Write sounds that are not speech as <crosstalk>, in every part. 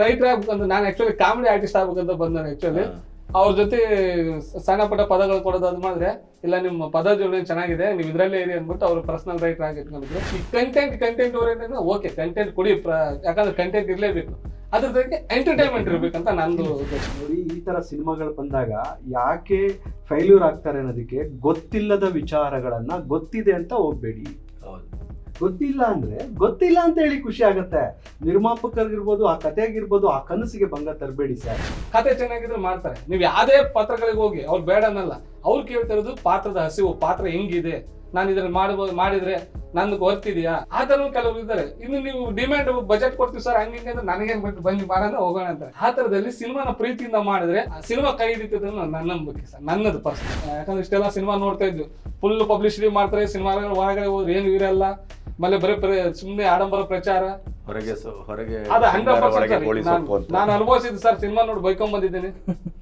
Writer ಆಗ್ಬೇಕಂತ ನಾನು actually comedy artist ಆಗ್ಬೇಕಂತ ಬಂದಾನೆ ಆಕ್ಚುಲಿ ಅವ್ರ ಜೊತೆ ಸಣ್ಣ ಪುಟ್ಟ ಪದಗಳು ಕೊಡೋದು ಅದು ಮಾಡಿದ್ರೆ ಇಲ್ಲ ನಿಮ್ಮ ಪದ ಜೋಡಣೆ ಚೆನ್ನಾಗಿದೆ ನೀವು ಇದರಲ್ಲೇ ಇರಿ ಅಂದ್ಬಿಟ್ಟು ಅವ್ರು ಪರ್ಸನಲ್ ರೈಟರ್ ಆಗಿಟ್ಕೊಂಡಿದ್ರು ಈ content content oriented okay content ಕೊಡಿ ಪ್ರ- ಯಾಕಂದ್ರೆ ಕಂಟೆಂಟ್ ಇರಲೇಬೇಕು. ಅದ್ರ ಜೊತೆಗೆ ಎಂಟರ್ಟೈನ್ಮೆಂಟ್ ಇರ್ಬೇಕಂತ ನಂದು ನೋಡಿ ಈ ತರ ಸಿನಿಮಾಗಳು ಬಂದಾಗ ಯಾಕೆ ಫೈಲ್ಯೂರ್ ಆಗ್ತಾರೆ ಅನ್ನೋದಕ್ಕೆ ಗೊತ್ತಿಲ್ಲದ ವಿಚಾರಗಳನ್ನ ಗೊತ್ತಿದೆ ಅಂತ ಹೋಗ್ಬೇಡಿ. ಗೊತ್ತಿಲ್ಲ ಅಂದ್ರೆ ಗೊತ್ತಿಲ್ಲ ಅಂತ ಹೇಳಿ ಖುಷಿ ಆಗತ್ತೆ. ನಿರ್ಮಾಪಕರಿಗಿರ್ಬೋದು ಆ ಕಥೆಗಿರ್ಬೋದು ಆ ಕನಸಿಗೆ ಭಂಗ ತರಬೇಡಿ ಸರ್. ಕತೆ ಚೆನ್ನಾಗಿದ್ರೆ ಮಾಡ್ತಾರೆ. ನೀವು ಯಾವುದೇ ಪತ್ರಗಳಿಗೆ ಹೋಗಿ, ಅವ್ರು ಬೇಡ ಅನ್ನಲ್ಲ. ಅವ್ರು ಕೇಳ್ತಿರೋದು ಪಾತ್ರದ ಹಸಿವು ಪಾತ್ರ ಹೆಂಗಿದೆ? ನಾನು ಇದ್ರಲ್ಲಿ ಮಾಡ್ಬೋದು ಮಾಡಿದ್ರೆ ನನ್ಗೆ ಗೊತ್ತಿದೆಯಾ ಆ ತರ ಕೆಲವರು ಇದ್ದಾರೆ. ಇನ್ನು ನೀವು ಡಿಮ್ಯಾಂಡ್ ಬಜೆಟ್ ಕೊಡ್ತೀವಿ ಸರ್ ಹಂಗೆ ಅಂದ್ರೆ ನನಗೆ ಬಿಟ್ಟು ಬನ್ನಿ ಮಾಡೋಣ ಹೋಗೋಣ ಅಂತ ಆ ತರದಲ್ಲಿ ಸಿನಿಮಾನ ಪ್ರೀತಿಯಿಂದ ಮಾಡಿದ್ರೆ ಸಿನಿಮಾ ಕೈ ಹಿಡಿತದ ನನ್ನ ನಂಬಿಕೆ ಸರ್ ನನ್ನದು ಪರ್ಸನ್ ಯಾಕಂದ್ರೆ ಇಷ್ಟೆಲ್ಲ ಸಿನಿಮಾ ನೋಡ್ತಾ ಇದ್ವಿ. ಫುಲ್ ಪಬ್ಲಿಸಿಟಿ ಮಾಡ್ತಾರೆ ಸಿನಿಮಾ ಹೊರಗಡೆ ಹೋದ್ರೆ ಏನು ಇರಲ್ಲ ಆಮೇಲೆ ಬರೀ ಬರೀ ಸುಮ್ಮನೆ ಆಡಂಬರ ಪ್ರಚಾರ. ಹೊರಗೆ ಹೊರಗೆ ನಾನು ಅನುಭವಿಸಿದ್ದು ಸರ್ ಸಿನಿಮಾ ನೋಡಿ ಬೈಕೊಂಡ್ ಬಂದಿದ್ದೀನಿ.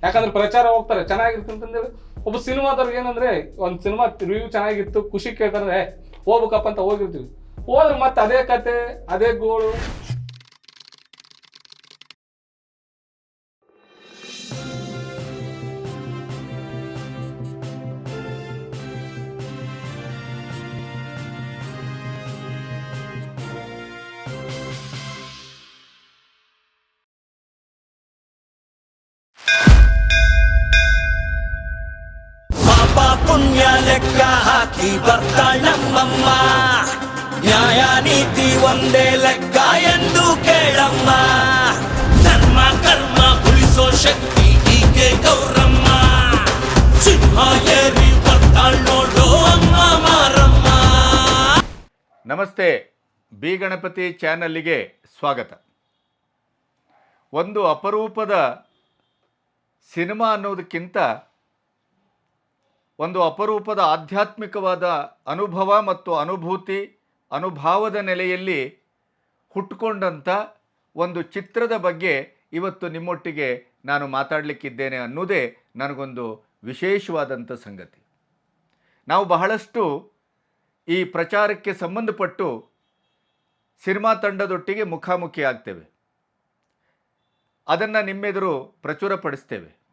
ಯಾಕಂದ್ರೆ ಪ್ರಚಾರ ಹೋಗ್ತಾರೆ ಚೆನ್ನಾಗಿರುತ್ತೆ ಅಂತಂದೇಳಿ. ಒಬ್ಬ ಸಿನಿಮಾದವ್ರಿಗೆ ಏನಂದ್ರೆ ಒಂದು ಸಿನಿಮಾ ರಿವ್ಯೂ ಚೆನ್ನಾಗಿತ್ತು ಖುಷಿ ಕೇಳ್ತಾರೆ "ಏ, ಹೋಗ್ಬೇಕಪ್ಪ ಅಂತ ಹೋಗಿರ್ತೀವಿ. ಹೋದ್ರೆ ಮತ್ತೆ ಅದೇ ಕತೆ ಅದೇ ಗೋಳು. ಪುಣ್ಯ ಲೆಕ್ಕ ಹಾಕಿ ಬರ್ತಾಳಮ್ಮಮ್ಮ ನ್ಯಾಯ ನೀತಿ ಒಂದೇ ಲೆಕ್ಕ ಎಂದು ಕೇಳಮ್ಮ. ಧರ್ಮ, ಕರ್ಮ ಉಳಿಸೋ ಶಕ್ತಿ ಹೀಗೆ ಗೌರಮ್ಮ. ಸಿಂಹ ಏರಿ ಬರ್ತಾಳ್ ನೋಡೋ ಅಮ್ಮ ಮಾರಮ್ಮ. ನಮಸ್ತೆ, ಬಿ ಗಣಪತಿ ಚಾನಲ್ಲಿಗೆ ಸ್ವಾಗತ. ಒಂದು ಅಪರೂಪದ ಸಿನಿಮಾ ಅನ್ನೋದಕ್ಕಿಂತ ಒಂದು ಅಪರೂಪದ ಆಧ್ಯಾತ್ಮಿಕವಾದ ಅನುಭವ ಮತ್ತು ಅನುಭೂತಿ, ಅನುಭಾವದ ನೆಲೆಯಲ್ಲಿ ಹುಟ್ಟುಕೊಂಡಂಥ ಒಂದು ಚಿತ್ರದ ಬಗ್ಗೆ ಇವತ್ತು ನಿಮ್ಮೊಟ್ಟಿಗೆ ನಾನು ಮಾತಾಡಲಿಕ್ಕಿದ್ದೇನೆ ಅನ್ನೋದೇ ನನಗೊಂದು ವಿಶೇಷವಾದಂಥ ಸಂಗತಿ. ನಾವು ಬಹಳಷ್ಟು ಈ ಪ್ರಚಾರಕ್ಕೆ ಸಂಬಂಧಪಟ್ಟು ಸಿನಿಮಾ ತಂಡದೊಟ್ಟಿಗೆ ಮುಖಾಮುಖಿ ಆಗ್ತೇವೆ ಅದನ್ನು ನಿಮ್ಮೆದುರು ಪ್ರಚುರಪಡಿಸ್ತೇವೆ.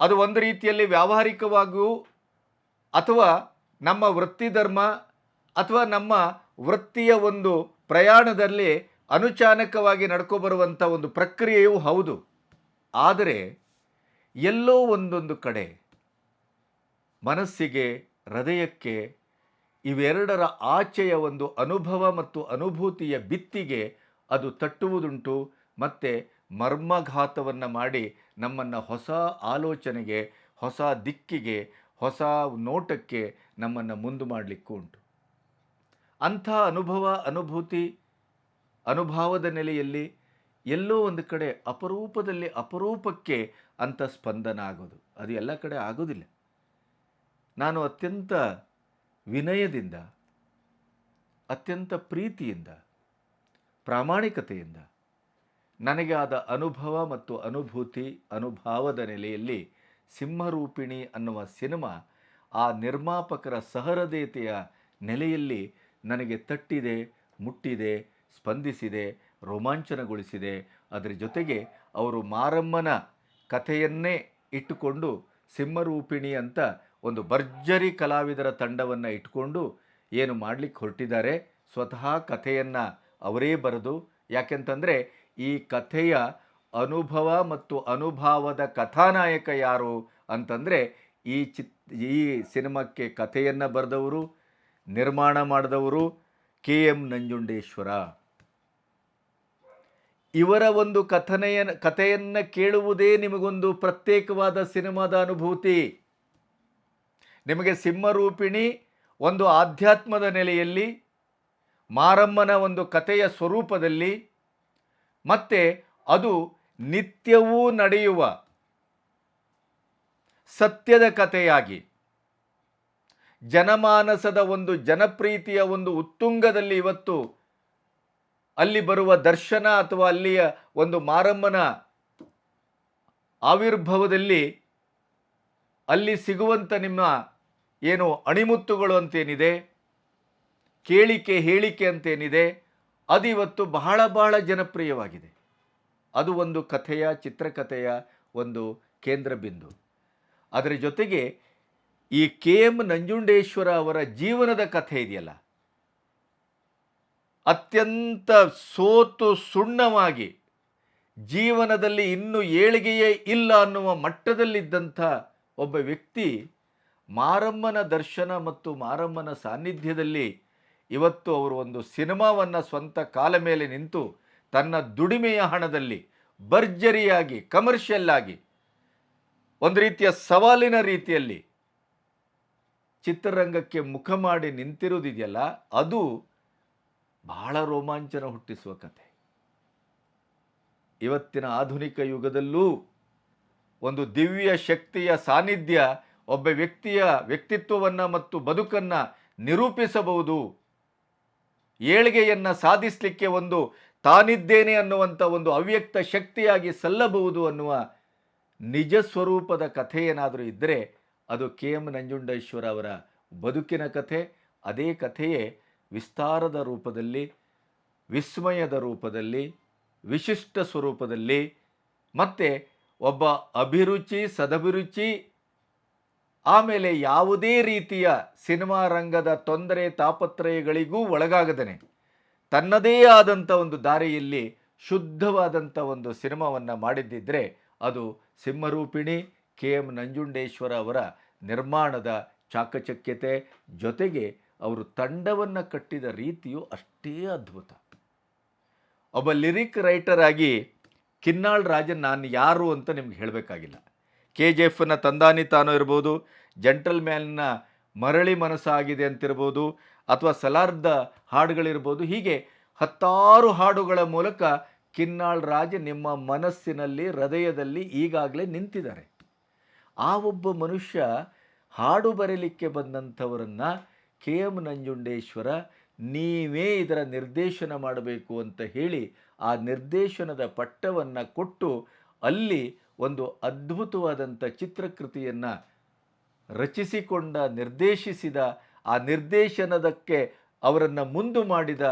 ಅದು ಒಂದು ರೀತಿಯಲ್ಲಿ ವ್ಯಾವಹಾರಿಕವಾಗಿಯೂ ಅಥವಾ ನಮ್ಮ ವೃತ್ತಿ ಧರ್ಮ ಅಥವಾ ನಮ್ಮ ವೃತ್ತಿಯ ಒಂದು ಪ್ರಯಾಣದಲ್ಲಿ ಅನುಚಾನಕವಾಗಿ ನಡ್ಕೊಬರುವಂಥ ಒಂದು ಪ್ರಕ್ರಿಯೆಯೂ ಹೌದು. ಆದರೆ ಎಲ್ಲೋ ಒಂದೊಂದು ಕಡೆ ಮನಸ್ಸಿಗೆ, ಹೃದಯಕ್ಕೆ ಇವೆರಡರ ಆಚೆಯ ಒಂದು ಅನುಭವ ಮತ್ತು ಅನುಭೂತಿಯ ಬಿತ್ತಿಗೆ ಅದು ತಟ್ಟುವುದುಂಟು. ಮತ್ತು ಮರ್ಮಘಾತವನ್ನು ಮಾಡಿ ನಮ್ಮನ್ನು ಹೊಸ ಆಲೋಚನೆಗೆ, ಹೊಸ ದಿಕ್ಕಿಗೆ, ಹೊಸ ನೋಟಕ್ಕೆ ನಮ್ಮನ್ನು ಮುಂದೆ ಮಾಡಲಿಕ್ಕೂ ಉಂಟು. ಅಂಥ ಅನುಭವ, ಅನುಭೂತಿ, ಅನುಭವದ ನೆಲೆಯಲ್ಲಿ ಎಲ್ಲೋ ಒಂದು ಕಡೆ ಅಪರೂಪದಲ್ಲಿ ಅಪರೂಪಕ್ಕೆ ಅಂಥ ಸ್ಪಂದನ ಆಗೋದು. ಅದು ಎಲ್ಲ ಕಡೆ ಆಗೋದಿಲ್ಲ. ನಾನು ಅತ್ಯಂತ ವಿನಯದಿಂದ, ಅತ್ಯಂತ ಪ್ರೀತಿಯಿಂದ, ಪ್ರಾಮಾಣಿಕತೆಯಿಂದ ನನಗೆ ಆದ ಅನುಭವ ಮತ್ತು ಅನುಭೂತಿ, ಅನುಭಾವದ ನೆಲೆಯಲ್ಲಿ ಸಿಂಹರೂಪಿಣಿ ಅನ್ನುವ ಸಿನಿಮಾ ಆ ನಿರ್ಮಾಪಕರ ಸಹೃದಯತೆಯ ನೆಲೆಯಲ್ಲಿ ನನಗೆ ತಟ್ಟಿದೆ, ಮುಟ್ಟಿದೆ, ಸ್ಪಂದಿಸಿದೆ, ರೋಮಾಂಚನಗೊಳಿಸಿದೆ. ಅದರ ಜೊತೆಗೆ ಅವರು ಮಾರಮ್ಮನ ಕಥೆಯನ್ನೇ ಇಟ್ಟುಕೊಂಡು ಸಿಂಹರೂಪಿಣಿ ಅಂತ ಒಂದು ಭರ್ಜರಿ ಕಲಾವಿದರ ತಂಡವನ್ನು ಇಟ್ಟುಕೊಂಡು ಏನು ಮಾಡಲಿಕ್ಕೆ ಹೊರಟಿದ್ದಾರೆ, ಸ್ವತಃ ಕಥೆಯನ್ನು ಅವರೇ ಬರೆದು, ಯಾಕೆಂತಂದರೆ ಈ ಕಥೆಯ ಅನುಭವ ಮತ್ತು ಅನುಭಾವದ ಕಥಾನಾಯಕ ಯಾರು ಅಂತಂದರೆ ಈ ಚಿತ್, ಈ ಸಿನಿಮಾಕ್ಕೆ ಕಥೆಯನ್ನು ಬರೆದವರು, ನಿರ್ಮಾಣ ಮಾಡಿದವರು ಕೆ ಎಂ ನಂಜುಂಡೇಶ್ವರ. ಇವರ ಒಂದು ಕಥನೆಯ, ಕಥೆಯನ್ನು ಕೇಳುವುದೇ ನಿಮಗೊಂದು ಪ್ರತ್ಯೇಕವಾದ ಸಿನಿಮಾದ ಅನುಭೂತಿ. ನಿಮಗೆ ಸಿಂಹರೂಪಿಣಿ ಒಂದು ಆಧ್ಯಾತ್ಮದ ನೆಲೆಯಲ್ಲಿ ಮಾರಮ್ಮನ ಒಂದು ಕಥೆಯ ಸ್ವರೂಪದಲ್ಲಿ ಮತ್ತು ಅದು ನಿತ್ಯವೂ ನಡೆಯುವ ಸತ್ಯದ ಕಥೆಯಾಗಿ. ಜನಮಾನಸದ ಒಂದು ಜನಪ್ರೀತಿಯ ಒಂದು ಉತ್ತುಂಗದಲ್ಲಿ ಇವತ್ತು ಅಲ್ಲಿ ಬರುವ ದರ್ಶನ ಅಥವಾ ಅಲ್ಲಿಯ ಒಂದು ಮಾರಮ್ಮನ ಆವಿರ್ಭವದಲ್ಲಿ ಅಲ್ಲಿ ಸಿಗುವಂಥ ನಿಮ್ಮ ಏನು ಅಣಿಮುತ್ತುಗಳು ಅಂತೇನಿದೆ, ಕೇಳಿಕೆ, ಹೇಳಿಕೆ ಅಂತೇನಿದೆ ಅದು ಇವತ್ತು ಬಹಳ ಬಹಳ ಜನಪ್ರಿಯವಾಗಿದೆ. ಅದು ಒಂದು ಕಥೆಯ, ಚಿತ್ರಕಥೆಯ ಒಂದು ಕೇಂದ್ರ ಬಿಂದು. ಅದರ ಜೊತೆಗೆ ಈ ಕೆ ಎಂ ನಂಜುಂಡೇಶ್ವರ ಅವರ ಜೀವನದ ಕಥೆ ಇದೆಯಲ್ಲ? ಅತ್ಯಂತ ಸೋತು ಸುಣ್ಣವಾಗಿ ಜೀವನದಲ್ಲಿ ಇನ್ನು ಏಳಿಗೆಯೇ ಇಲ್ಲ ಅನ್ನುವ ಮಟ್ಟದಲ್ಲಿದ್ದಂಥ ಒಬ್ಬ ವ್ಯಕ್ತಿ ಮಾರಮ್ಮನ ದರ್ಶನ ಮತ್ತು ಮಾರಮ್ಮನ ಸಾನ್ನಿಧ್ಯದಲ್ಲಿ ಇವತ್ತು ಅವರು ಒಂದು ಸಿನಿಮಾವನ್ನು ಸ್ವಂತ ಕಾಲ ಮೇಲೆ ನಿಂತು ತನ್ನ ದುಡಿಮೆಯ ಹಣದಲ್ಲಿ ಭರ್ಜರಿಯಾಗಿ ಕಮರ್ಷಿಯಲ್ ಆಗಿ, ಒಂದು ರೀತಿಯ ಸವಾಲಿನ ರೀತಿಯಲ್ಲಿ ಚಿತ್ರರಂಗಕ್ಕೆ ಮುಖ ಮಾಡಿ ನಿಂತಿರುವುದಿದೆಯಲ್ಲ, ಅದು ಬಹಳ ರೋಮಾಂಚನ ಹುಟ್ಟಿಸುವ ಕಥೆ. ಇವತ್ತಿನ ಆಧುನಿಕ ಯುಗದಲ್ಲೂ ಒಂದು ದಿವ್ಯ ಶಕ್ತಿಯ ಸಾನ್ನಿಧ್ಯ ಒಬ್ಬ ವ್ಯಕ್ತಿಯ ವ್ಯಕ್ತಿತ್ವವನ್ನು ಮತ್ತು ಬದುಕನ್ನು ನಿರೂಪಿಸಬಹುದು. ಏಳಿಗೆಯನ್ನು ಸಾಧಿಸಲಿಕ್ಕೆ ಒಂದು ತಾನಿದ್ದೇನೆ ಅನ್ನುವಂಥ ಒಂದು ಅವ್ಯಕ್ತ ಶಕ್ತಿಯಾಗಿ ಸಲ್ಲಬಹುದು ಅನ್ನುವ ನಿಜ ಸ್ವರೂಪದ ಕಥೆ ಏನಾದರೂ ಇದ್ದರೆ ಅದು ಕೆ ಎಂ ನಂಜುಂಡೇಶ್ವರ ಅವರ ಬದುಕಿನ ಕಥೆ. ಅದೇ ಕಥೆಯೇ ವಿಸ್ತಾರದ ರೂಪದಲ್ಲಿ, ವಿಸ್ಮಯದ ರೂಪದಲ್ಲಿ, ವಿಶಿಷ್ಟ ಸ್ವರೂಪದಲ್ಲಿ, ಮತ್ತು ಒಬ್ಬ ಅಭಿರುಚಿ, ಸದಭಿರುಚಿ ಆಮೇಲೆ ಯಾವುದೇ ರೀತಿಯ ಸಿನಿಮಾ ರಂಗದ ತೊಂದರೆ, ತಾಪತ್ರಯಗಳಿಗೂ ಒಳಗಾಗದನೆ. ತನ್ನದೇ ಆದಂಥ ಒಂದು ದಾರಿಯಲ್ಲಿ ಶುದ್ಧವಾದಂಥ ಒಂದು ಸಿನಿಮಾವನ್ನು ಮಾಡಿದ್ದಿದ್ರೆ ಅದು ಸಿಂಹರೂಪಿಣಿ, ಕೆ. ಎಂ. ನಂಜುಂಡೇಶ್ವರ ಅವರ ನಿರ್ಮಾಣದ ಚಾಕಚಕ್ಯತೆ ಜೊತೆಗೆ ಅವರು ತಂಡವನ್ನು ಕಟ್ಟಿದ ರೀತಿಯು ಅಷ್ಟೇ ಅದ್ಭುತ. ಒಬ್ಬ ಲಿರಿಕ್ ರೈಟರ್ ಆಗಿ ಕಿನ್ನಾಳ್ ರಾಜನ್ ನಾನು ಯಾರು ಅಂತ ನಿಮ್ಗೆ ಹೇಳಬೇಕಾಗಿಲ್ಲ. ಕೆ ಜಿ ಎಫ್ನ ತಂದಾನಿ ತಾನು ಇರ್ಬೋದು ಜಂಟಲ್ ಮ್ಯಾನ್ನ ಮರಳಿ ಮನಸ್ಸಾಗಿದೆ ಅಂತಿರ್ಬೋದು, ಅಥವಾ ಸಲಾರ್ದ ಹಾಡುಗಳಿರ್ಬೋದು, ಹೀಗೆ ಹತ್ತಾರು ಹಾಡುಗಳ ಮೂಲಕ ಕಿನ್ನಾಳ್ ರಾಜ ನಿಮ್ಮ ಮನಸ್ಸಿನಲ್ಲಿ, ಹೃದಯದಲ್ಲಿ ಈಗಾಗಲೇ ನಿಂತಿದ್ದಾರೆ. ಆ ಒಬ್ಬ ಮನುಷ್ಯ ಹಾಡು ಬರೀಲಿಕ್ಕೆ ಬಂದಂಥವರನ್ನು ಕೆ ಎಂ ನಂಜುಂಡೇಶ್ವರ ನೀವೇ ಇದರ ನಿರ್ದೇಶನ ಮಾಡಬೇಕು ಅಂತ ಹೇಳಿ ಆ ನಿರ್ದೇಶನದ ಪಟ್ಟವನ್ನು ಕೊಟ್ಟು ಅಲ್ಲಿ ಒಂದು ಅದ್ಭುತವಾದಂಥ ಚಿತ್ರಕೃತಿಯನ್ನು ರಚಿಸಿಕೊಂಡ, ನಿರ್ದೇಶಿಸಿದ, ಆ ನಿರ್ದೇಶನದಕ್ಕೆ ಅವರನ್ನು ಮುಂದು ಮಾಡಿದ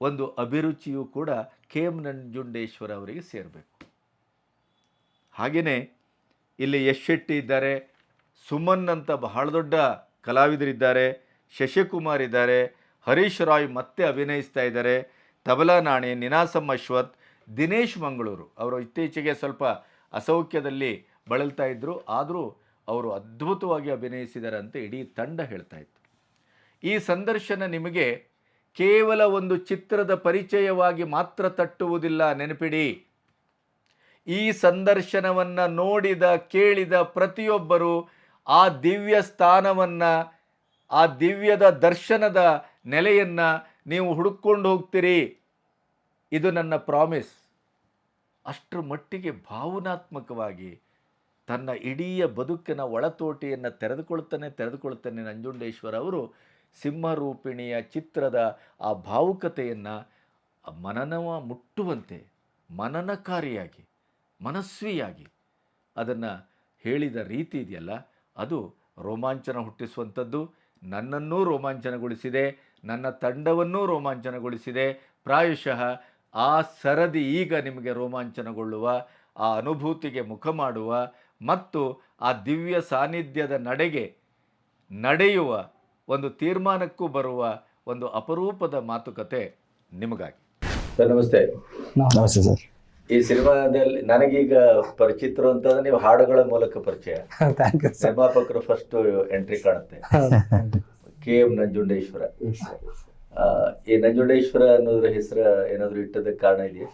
ಒಂದು ಅಭಿರುಚಿಯೂ ಕೂಡ ಕೆ ಎಂ ನಂಜುಂಡೇಶ್ವರ ಅವರಿಗೆ ಸೇರಬೇಕು. ಹಾಗೆಯೇ ಇಲ್ಲಿ ಯಶ್ ಶೆಟ್ಟಿ ಇದ್ದಾರೆ ಸುಮನ್ ಅಂತ ಬಹಳ ದೊಡ್ಡ ಕಲಾವಿದರಿದ್ದಾರೆ, ಶಶಿಕುಮಾರ್ ಇದ್ದಾರೆ, ಹರೀಶ್ ರಾಯ್ ಮತ್ತೆ ಅಭಿನಯಿಸ್ತಾ ಇದ್ದಾರೆ, ತಬಲಾ ನಾಣಿ ನಿನಾಸಮ್ ಅಶ್ವಥ್ ದಿನೇಶ್ ಮಂಗಳೂರು. ಅವರು ಇತ್ತೀಚೆಗೆ ಸ್ವಲ್ಪ ಅಸೌಖ್ಯದಲ್ಲಿ ಬಳಲ್ತಾ ಇದ್ದರು ಆದರೂ ಅವರು ಅದ್ಭುತವಾಗಿ ಅಭಿನಯಿಸಿದ್ದಾರೆ ಅಂತ ಇಡೀ ತಂಡ ಹೇಳ್ತಾ ಇತ್ತು. ಈ ಸಂದರ್ಶನ ನಿಮಗೆ ಕೇವಲ ಒಂದು ಚಿತ್ರದ ಪರಿಚಯವಾಗಿ ಮಾತ್ರ ತಟ್ಟುವುದಿಲ್ಲ. ನೆನಪಿಡಿ. ಈ ಸಂದರ್ಶನವನ್ನು ನೋಡಿದ, ಕೇಳಿದ ಪ್ರತಿಯೊಬ್ಬರು ಆ ದಿವ್ಯ ಸ್ಥಾನವನ್ನು, ಆ ದಿವ್ಯದ ದರ್ಶನದ ನೆಲೆಯನ್ನು ನೀವು ಹುಡುಕೊಂಡು ಹೋಗ್ತೀರಿ. ಇದು ನನ್ನ ಪ್ರಾಮಿಸ್. ಅಷ್ಟರ ಮಟ್ಟಿಗೆ ಭಾವನಾತ್ಮಕವಾಗಿ ತನ್ನ ಇಡೀ ಬದುಕಿನ ಒಳತೋಟಿಯನ್ನು ತೆರೆದುಕೊಳ್ತಾನೆ ತೆರೆದುಕೊಳ್ತಾನೆ ನಂಜುಂಡೇಶ್ವರ ಅವರು ಸಿಂಹರೂಪಿಣಿಯ ಚಿತ್ರದ ಆ ಭಾವುಕತೆಯನ್ನು ಮನನವ ಮುಟ್ಟುವಂತೆ, ಮನನಕಾರಿಯಾಗಿ, ಮನಸ್ವಿಯಾಗಿ ಅದನ್ನು ಹೇಳಿದ ರೀತಿ ಇದೆಯಲ್ಲ, ಅದು ರೋಮಾಂಚನ ಹುಟ್ಟಿಸುವಂಥದ್ದು. ನನ್ನನ್ನೂ ರೋಮಾಂಚನಗೊಳಿಸಿದೆ, ನನ್ನ ತಂಡವನ್ನೂ ರೋಮಾಂಚನಗೊಳಿಸಿದೆ. ಪ್ರಾಯಶಃ ಆ ಸರದಿ ಈಗ ನಿಮಗೆ ರೋಮಾಂಚನಗೊಳ್ಳುವ ಆ ಅನುಭೂತಿಗೆ ಮುಖ ಮಾಡುವ ಮತ್ತು ಆ ದಿವ್ಯ ಸಾನ್ನಿಧ್ಯದ ನಡೆಗೆ ನಡೆಯುವ ಒಂದು ತೀರ್ಮಾನಕ್ಕೂ ಬರುವ ಒಂದು ಅಪರೂಪದ ಮಾತುಕತೆ ನಿಮಗಾಗಿ. ಸರ್ ನಮಸ್ತೆ. ನಮಸ್ತೆ ಸರ್. ಈ ಸಿನಿಮಾದಲ್ಲಿ ನನಗೀಗ ಪರಿಚಿತರು ಅಂತಂದ್ರೆ ನೀವು ಹಾಡುಗಳ ಮೂಲಕ ಪರಿಚಯ. ಥ್ಯಾಂಕ್ ಯು ಸರ್ ನಿರ್ಮಾಪಕರು ಫಸ್ಟ್ ಎಂಟ್ರಿ ಕಾಣುತ್ತೆ. K M Nanjundeshwara. ಈ ನಂಜುಂಡೇಶ್ವರ ಅನ್ನೋದ್ರ ಹೆಸರು ಏನಾದ್ರು ಇಟ್ಟದಕ್ಕೆ ಕಾರಣ ಇದೆಯಾ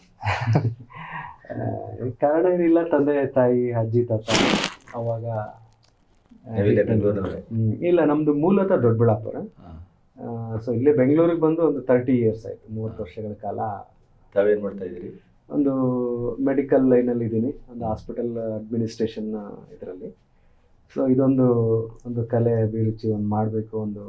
ಕಾರಣ ಏನಿಲ್ಲ ತಂದೆ ತಾಯಿ ಅಜ್ಜಿ ತಾತ ಅವಾಗ. ಇಲ್ಲ ನಮ್ದು ಮೂಲತಃ ದೊಡ್ಡಬಳ್ಳಾಪುರ. ಸೊ ಇಲ್ಲೇ ಬೆಂಗಳೂರಿಗೆ ಬಂದು ಒಂದು ತರ್ಟಿ ಇಯರ್ಸ್ ಆಯ್ತು ಮೂವತ್ತು ವರ್ಷಗಳ ಕಾಲ. ತಾವೇನ್ ಮಾಡ್ತಾ ಇದ್ದೀರಿ? ಒಂದು ಮೆಡಿಕಲ್ ಲೈನಲ್ಲಿ ಇದ್ದೀನಿ ಒಂದು ಹಾಸ್ಪಿಟಲ್ ಅಡ್ಮಿನಿಸ್ಟ್ರೇಷನ್ ಇದರಲ್ಲಿ. ಸೊ ಇದೊಂದು ಒಂದು ಕಲೆ ಅಭಿರುಚಿ ಒಂದು ಮಾಡಬೇಕು ಒಂದು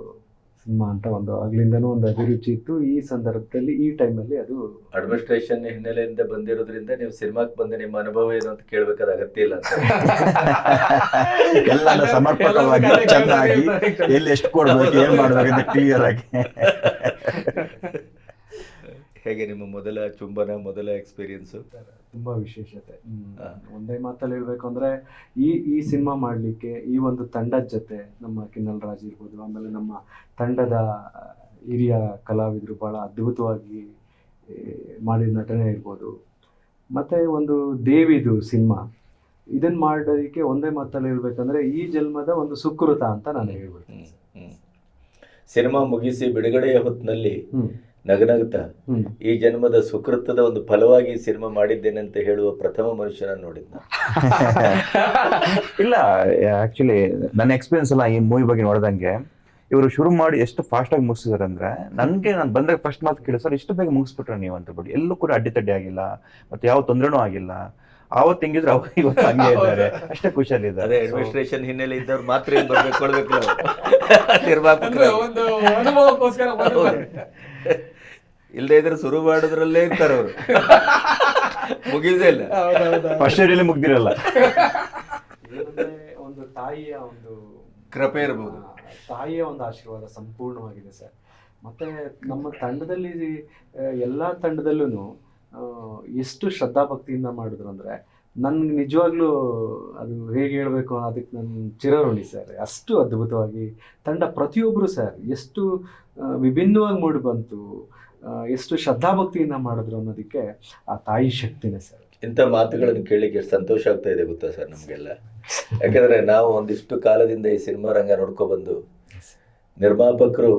ಸಿನಿಮಾ ಅಂತ ಒಂದು ಆಗ್ಲಿಂದನೂ ಒಂದು ಅಭಿರುಚಿ ಇತ್ತು. ಈ ಸಂದರ್ಭದಲ್ಲಿ ಈ ಟೈಮಲ್ಲಿ ಅದು ಅಡ್ಮಿನಿಸ್ಟ್ರೇಷನ್ ಹಿನ್ನೆಲೆಯಿಂದ ಬಂದಿರೋದ್ರಿಂದ ನೀವು ಸಿನಿಮಾಕ್ಕೆ ಬಂದ ನಿಮ್ಮ ಅನುಭವ ಏನು ಅಂತ ಕೇಳಬೇಕಾದ ಅಗತ್ಯ ಇಲ್ಲ <laughs> ಎಲ್ಲ ಸಮರ್ಪಕವಾಗಿ ಚೆನ್ನಾಗಿ ಎಲ್ಲಿ ಎಷ್ಟು ಕೊಡ್ಬೇಕು ಏನ್ ಮಾಡ್ಬೇಕು ಅಂತ ಕ್ಲಿಯರ್ ಆಗಿ. ಹೇಗೆ ನಿಮ್ಮ ಮೊದಲ ಚುಂಬನ ಮೊದಲ ಎಕ್ಸ್ಪೀರಿಯನ್ಸು ತುಂಬಾ ವಿಶೇಷತೆ. ಒಂದೇ ಮಾತಲ್ಲಿ ಹೇಳ್ಬೇಕು ಅಂದ್ರೆ ಈ ಈ ಸಿನಿಮಾ ಮಾಡ್ಲಿಕ್ಕೆ ಈ ಒಂದು ತಂಡದ ಜೊತೆ ನಮ್ಮ ಕಿನ್ನಲ್ ರಾಜ್ ಇರ್ಬೋದು ಆಮೇಲೆ ನಮ್ಮ ತಂಡದ ಹಿರಿಯ ಕಲಾವಿದರು ಬಹಳ ಅದ್ಭುತವಾಗಿ ಮಾಡಿದ ನಟನೆ ಇರ್ಬೋದು. ಮತ್ತೆ ಒಂದು ದೇವಿದು ಸಿನಿಮಾ. ಇದನ್ನ ಮಾಡೋದಕ್ಕೆ ಒಂದೇ ಮಾತಲ್ಲಿ ಹೇಳ್ಬೇಕಂದ್ರೆ ಈ ಜನ್ಮದ ಒಂದು ಸುಕೃತ ಅಂತ ನಾನು ಹೇಳ್ಬಿಡ್ತೀನಿ. ಸಿನಿಮಾ ಮುಗಿಸಿ ಬಿಡುಗಡೆಯ ಹೊತ್ತಿನಲ್ಲಿ ನಗನಗುತ್ತಾ. ಈ ಜನ್ಮದ ಸುಕೃತದ ಒಂದು ಫಲವಾಗಿ ಸಿನಿಮಾ ಮಾಡಿದ್ದೇನೆ ಅಂತ ಹೇಳುವ ಪ್ರಥಮ ಮನುಷ್ಯನ ನೋಡಿದ್ದ <laughs> ಇಲ್ಲ ಆಕ್ಚುಲಿ ನನ್ನ ಎಕ್ಸ್ಪೀರಿಯನ್ಸ್ ಎಲ್ಲ ಈ ಮೂವಿ ಬಗ್ಗೆ ನೋಡಿದಂಗೆ ಇವರು ಶುರು ಮಾಡಿ ಎಷ್ಟು ಫಾಸ್ಟ್ ಆಗಿ ಮುಗಿಸಿದಾರೆ ಅಂದ್ರೆ ನನಗೆ ನಾನು ಬಂದಾಗ ಫಸ್ಟ್ ಮಾತು ಕೇಳಿ ಸರ್ ಇಷ್ಟು ಬೇಗ ಮುಗಿಸ್ಬಿಟ್ರೆ ನೀವು ಅಂತ ಬಿಡಿ. ಎಲ್ಲೂ ಕೂಡ ಅಡ್ಡಿತಡ್ಡಿ ಆಗಿಲ್ಲ ಮತ್ತೆ ಯಾವ ತೊಂದರೆನೂ ಆಗಿಲ್ಲ. ಅವತ್ತು ಹೆಂಗಿದ್ರು ಅವ್ರು ಇವತ್ತು ಹಂಗೆ ಇದ್ದಾರೆ. ಅಷ್ಟೇ ಖುಷಿಯಲ್ಲಿದ್ದಾರೆ. ಅದೇ ಅಡ್ಮಿನಿಸ್ಟ್ರೇಷನ್ ಹಿನ್ನೆಲೆ ಇದ್ದವ್ರು ಮಾತ್ರ ಏನು ಬರ್ಬೇಕು ಕೊಡ್ಬೇಕು. ನಿರ್ಮಾಪಕರು. ಒಂದು ಅನುಭವಕ್ಕೋಸ್ಕರ. ಇಲ್ಲದೆ ಇದ್ರೆ ಶುರು ಮಾಡೋದ್ರಲ್ಲೇ ಇರ್ತಾರೆ ಅವರು. ಮುಗಿದೇ ಇಲ್ಲ. ಫಸ್ಟ್ ಇಯರ್ ಮುಗ್ದಿರಲ್ಲ. ಏನಂದ್ರೆ ಒಂದು ತಾಯಿಯ ಒಂದು ಕೃಪೆ ಇರಬಹುದು ತಾಯಿಯ ಒಂದು ಆಶೀರ್ವಾದ ಸಂಪೂರ್ಣವಾಗಿದೆ ಸರ್. ಮತ್ತೆ ನಮ್ಮ ತಂಡದಲ್ಲಿ ಎಲ್ಲ ತಂಡದಲ್ಲೂ ಎಷ್ಟು ಶ್ರದ್ಧಾ ಭಕ್ತಿಯಿಂದ ಮಾಡಿದ್ರು ಅಂದ್ರೆ ನನ್ಗೆ ನಿಜವಾಗ್ಲೂ ಅದು ಹೇಗೆ ಹೇಳಬೇಕು ಅದಕ್ಕೆ ನನ್ನ ಚಿರಋಣಿ ಸರ್. ಅಷ್ಟು ಅದ್ಭುತವಾಗಿ ತಂಡ ಪ್ರತಿಯೊಬ್ಬರು ಸರ್ ಎಷ್ಟು ವಿಭಿನ್ನವಾಗಿ ಮೂಡಿ ಬಂತು ಎಷ್ಟು ಶ್ರದ್ಧಾಭಕ್ತಿಯಿಂದ ಮಾಡಿದ್ರು ಅನ್ನೋದಕ್ಕೆ ಆ ತಾಯಿ ಶಕ್ತಿನೇ ಸರ್. ಇಂಥ ಮಾತುಗಳನ್ನು ಕೇಳಲಿಕ್ಕೆ ಎಷ್ಟು ಸಂತೋಷ ಆಗ್ತಾ ಇದೆ ಗೊತ್ತಾ ಸರ್ ನಮಗೆಲ್ಲ? ಯಾಕಂದ್ರೆ ನಾವು ಒಂದಿಷ್ಟು ಕಾಲದಿಂದ ಈ ಸಿನಿಮಾ ರಂಗ ನೋಡ್ಕೊ ಬಂದು ನಿರ್ಮಾಪಕರು